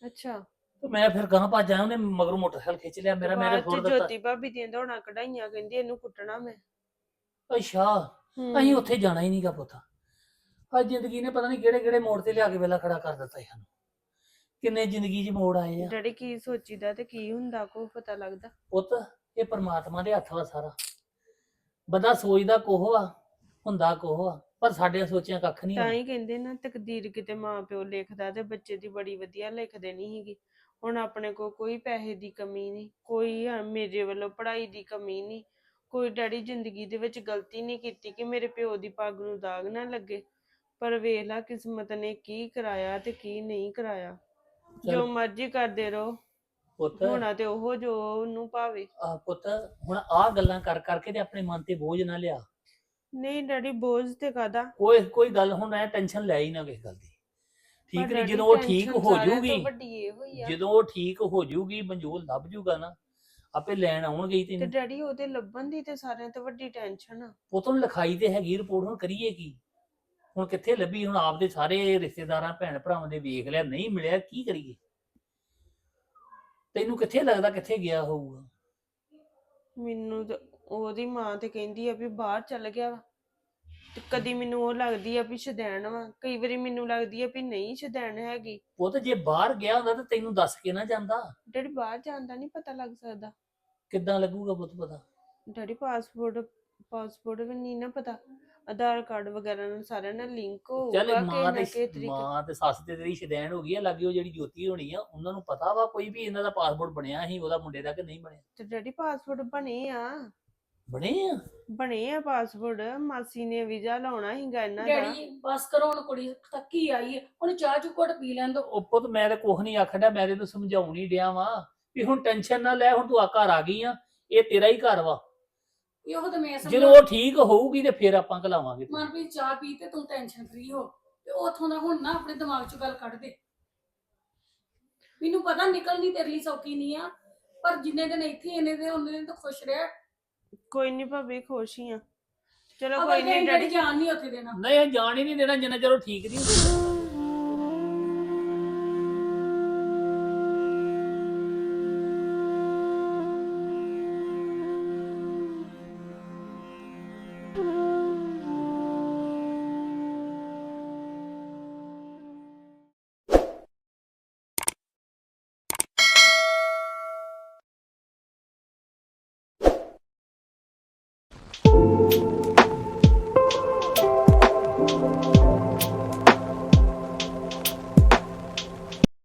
ਅੱਛਾ। ਤੇ ਮੈਂ ਫਿਰ ਗਾਂ ਭੱਜ ਆਇਆ ਉਹਨੇ ਮਗਰੋਂ ਮੋਟਰਸਾਈਕਲ ਖਿੱਚ ਲਿਆ ਮੇਰਾ ਮੈਂ ਤੇ ਬਾਅਦ ਚ ਦਿੱਤਾ ਜੋਤੀ ਭਾਬੀ ਦੀਆਂ ਦੌੜਾਂ ਕਢਾਈਆਂ ਕਹਿੰਦੀ ਇਹਨੂੰ ਕੁੱਟਣਾ ਮੈਂ। ਅੱਛਾ। ਅਸੀਂ ਉੱਥੇ ਜਾਣਾ ਹੀ ਨਹੀਂਗਾ ਪੁੱਤ। ਅੱਜ ਜ਼ਿੰਦਗੀ ਨੇ ਪਤਾ ਨਹੀਂ ਕਿਹੜੇ ਕਿਹੜੇ ਮੋੜ ਤੇ ਲਿਆ ਕੇ ਵੇਲਾ ਖੜਾ ਕਰ ਦਿੱਤਾ ਸਾਨੂੰ। ਕਿੰਨੇ ਜ਼ਿੰਦਗੀ 'ਚ ਮੋੜ ਆਏ ਆ। ਡੈਡੀ ਕੀ ਸੋਚੀਦਾ ਤੇ ਕੀ ਹੁੰਦਾ ਕੋ ਪਤਾ ਲੱਗਦਾ। ਪੁੱਤ ਇਹ ਪਰਮਾਤਮਾ ਦੇ ਹੱਥ ਵਾ ਸਾਰਾ। ਬੰਦਾ ਸੋਚਦਾ ਕੋਹ ਆ ਹੁੰਦਾ ਕੋਹ ਆ ਪਰ ਸਾਡੇ ਸੋਚਿਆ ਕੱਖ ਨਹੀਂ ਤਾਂ। ਹੀ ਕਹਿੰਦੇ ਨਾ ਤਕਦੀਰ ਕਿਤੇ ਮਾਂ ਪਿਓ ਲਿਖਦਾ ਤੇ ਬੱਚੇ ਦੀ ਬੜੀ ਵਧੀਆ ਲਿਖਦੇ ਨਹੀਂ ਸੀਗੀ ਹੁਣ ਆਪਣੇ ਕੋ ਕੋਈ ਪੈਸੇ ਦੀ ਕਮੀ ਨਹੀਂ ਕੋਈ ਅਹ, ਮੇਰੇ ਵੱਲੋਂ ਪੜ੍ਹਾਈ ਦੀ ਕਮੀ ਨਹੀਂ ਕੋਈ ਡੈਡੀ ਜ਼ਿੰਦਗੀ ਦੇ ਵਿੱਚ ਗਲਤੀ ਨਹੀਂ ਕੀਤੀ ਕਿ ਮੇਰੇ ਪਿਓ ਦੀ ਪੱਗ ਨੂੰ ਦਾਗ ਨਾ ਲੱਗੇ। ਪਰ ਵੇਖ ਲਾ ਕਿਸਮਤ ਨੇ ਕੀ ਕਰਾਇਆ ਤੇ ਕੀ ਨਹੀਂ ਕਰਾਇਆ। ਜੋ ਮਰਜ਼ੀ ਕਰਦੇ ਰਹੋ। ਪੁੱਤ। ਹੋਣਾ ਤੇ ਉਹ ਜੋ ਉਹਨੂੰ ਭਾਵੇ। ਆ ਪੁੱਤ ਹੁਣ ਆ ਗੱਲਾਂ ਕਰ ਕਰਕੇ ਤੇ ਆਪਣੇ ਮਨ ਤੇ ਬੋਝ ਨਾ ਲਿਆ। ਨਹੀਂ ਡੈਡੀ ਬੋਝ ਤੇ ਕਾਦਾ ਕੋਈ ਕੋਈ ਗੱਲ ਹੁਣ ਐ ਟੈਨਸ਼ਨ ਲੈ ਹੀ ਨਾ ਕਿਸੇ ਗੱਲ ਦੀ। ਠੀਕ ਨਹੀਂ ਜਦੋਂ ਉਹ ਠੀਕ ਹੋ ਜੂਗੀ ਵੱਡੀ ਇਹ ਹੋਈ ਆ। ਜਦੋਂ ਉਹ ਠੀਕ ਹੋ ਜੂਗੀ ਮਨਜ਼ੂਰ ਲੱਭ ਜੂਗਾ ਨਾ। ਆਪੇ ਲੈਣ ਆਉਣਗੇ ਹੀ ਤੇ ਤੈਨੂੰ ਡੈਡੀ ਉਹਦੇ ਲੱਭਣ ਦੀ ਤੇ ਸਾਰਿਆਂ ਤੋਂ ਵੱਡੀ ਟੈਨਸ਼ਨ ਆ। ਪੁੱਤ ਨੂੰ ਲਿਖਾਈ ਤੇ ਹੈਗੀ ਰਿਪੋਰਟ ਹੁਣ ਕਰੀਏ ਕੀ? ਹੁਣ ਕਿੱਥੇ ਲੱਭੀ? ਹੁਣ ਆਪਦੇ ਸਾਰੇ ਰਿਸ਼ਤੇਦਾਰਾਂ ਭੈਣ ਭਰਾਵਾਂ ਦੇ ਵੇਖ ਲਿਆ ਨਹੀਂ ਮਿਲਿਆ ਕੀ ਕਰੀਏ? ਤੈਨੂੰ ਕਿੱਥੇ ਲੱਗਦਾ ਕਿੱਥੇ ਗਿਆ ਹੋਊਗਾ? ਮੈਨੂੰ ਤਾਂ ਉਹਦੀ ਮਾਂ ਤੇ ਕਹਿੰਦੀ ਆ ਵੀ ਬਾਹਰ ਚੱਲ ਗਿਆ ਵਾ। ਤੇ ਕਦੀ ਮੈਨੂੰ ਉਹ ਲੱਗਦੀ ਆ ਵੀ ਸ਼ਦੈਣ ਵਾ ਕਈ ਵਾਰੀ ਮੈਨੂੰ ਲੱਗਦੀ ਆ ਵੀ ਨਹੀਂ ਸ਼ਦੈਣ ਹੈਗੀ। ਪੁੱਤ ਜੇ ਬਾਹਰ ਗਿਆ ਹੁੰਦਾ ਤਾਂ ਤੈਨੂੰ ਦੱਸ ਕੇ ਨਾ ਜਾਂਦਾ। ਡੈਡੀ ਬਾਹਰ ਜਾਣ ਦਾ ਨਹੀਂ ਪਤਾ ਲੱਗ ਸਕਦਾ। ਕਿੱਦਾਂ ਲੱਗੂਗਾ ਪੁੱਤ ਪਤਾ? ਡੈਡੀ ਪਾਸਪੋਰਟ ਪਾਸਪੋਰਟ ਵੀ ਨਹੀਂ ਨਾ ਪਤਾ। ਆਧਾਰ ਕਾਰਡ ਵਗੈਰਾ ਨਾਲ ਸਾਰਿਆਂ ਨਾਲ ਲਿੰਕ ਹੋਊਗਾ ਚੱਲ ਕਿ ਮਾਂ ਨਾ ਤੇ ਤਰੀਕੇ ਮਾਂ ਤੇ ਸੱਸ ਤੇ ਤੇਰੀ ਸ਼ਦੈਣ ਹੋ ਗਈ ਆ ਲੱਗੀ ਉਹ ਜਿਹੜੀ ਜੋਤੀ ਹੋਣੀ ਆ ਉਹਨਾਂ ਨੂੰ ਪਤਾ ਵਾ ਕੋਈ ਵੀ ਇਹਨਾਂ ਦਾ ਪਾਸਪੋਰਟ ਬਣਿਆ ਸੀ ਉਹਦਾ ਮੁੰਡੇ ਦਾ ਕਿ ਨਹੀਂ ਬਣਿਆ? ਤੇ ਡੈਡੀ ਪਾਸਪੋਰਟ ਬਣੇ ਆ। ਬਣੇ ਆ? ਬਣੇ ਆ ਪਾਸਪੋਰਟ ਮਾਸੀ ਨੇ ਵੀਜ਼ਾ ਲਾਉਣਾ ਸੀਗਾ ਇਹਨਾਂ ਦਾ। ਡੈਡੀ ਬਸ ਕਰੋ ਹੁਣ ਕੁੜੀ ਤੱਕੀ ਆਈ ਹੈ। ਹੁਣ ਚਾਹ ਚੁ ਘੁੱਟ ਪੀ ਲੈਣ ਦੋ ਉਹ ਪੁੱਤ ਮੈਂ ਤੇ ਕੁਝ ਨਹੀਂ ਆਖਦਾ ਮੈਂ ਤੈਨੂੰ ਸਮਝਾਉਣ ਹੀ ਡਿਆ ਵਾਂ ਵੀ ਹੁਣ ਟੈਨਸ਼ਨ ਨਾ ਲੈ ਹੁਣ ਤੂੰ ਆ ਘਰ ਆ ਗਈ ਆ ਇਹ ਤੇਰਾ ਹੀ ਘਰ ਵਾ। ਇਹੋ ਤਾਂ ਮੈਂ ਜਦੋਂ ਉਹ ਠੀਕ ਹੋਊਗੀ ਤੇ ਫਿਰ ਆਪਾਂ ਘਲਾਵਾਂਗੇ। ਤੈਨੂੰ। ਮਨਪ੍ਰੀਤ ਚਾਹ ਪੀ ਤੇ ਤੂੰ ਟੈਨਸ਼ਨ ਫਰੀ ਹੋ। ਤੇ ਉਥੋਂ ਦਾ ਹੁਣ ਨਾ ਆਪਣੇ ਦਿਮਾਗ 'ਚ ਗੱਲ ਕੱਢ ਦੇ। ਮੈਨੂੰ ਪਤਾ ਨਿਕਲਣੀ ਤੇਰੇ ਲਈ ਸੌਖੀ ਨਹੀਂ ਆ ਪਰ ਜਿੰਨੇ ਦਿਨ ਇੱਥੇ ਇਹਨੇ ਦੇ ਉਹਨੇ ਦਿਨ ਤਾਂ ਖੁਸ਼ ਰਹਿ। ਕੋਈ ਨਹੀਂ ਭਾਬੀ ਖੁਸ਼ ਹੀ ਆ। ਚਲੋ ਕੋਈ ਨਹੀਂ ਡੈਡੀ ਡੈਡੀ ਜਾਨ ਨਹੀਂ ਉੱਥੇ ਦੇਣਾ। ਨਹੀਂ ਇਹ ਜਾਣ ਹੀ ਨਹੀਂ ਦੇਣਾ ਜਿੰਨਾ ਚਿਰ ਉਹ ਠੀਕ ਨਹੀਂ ਹੁੰਦਾ।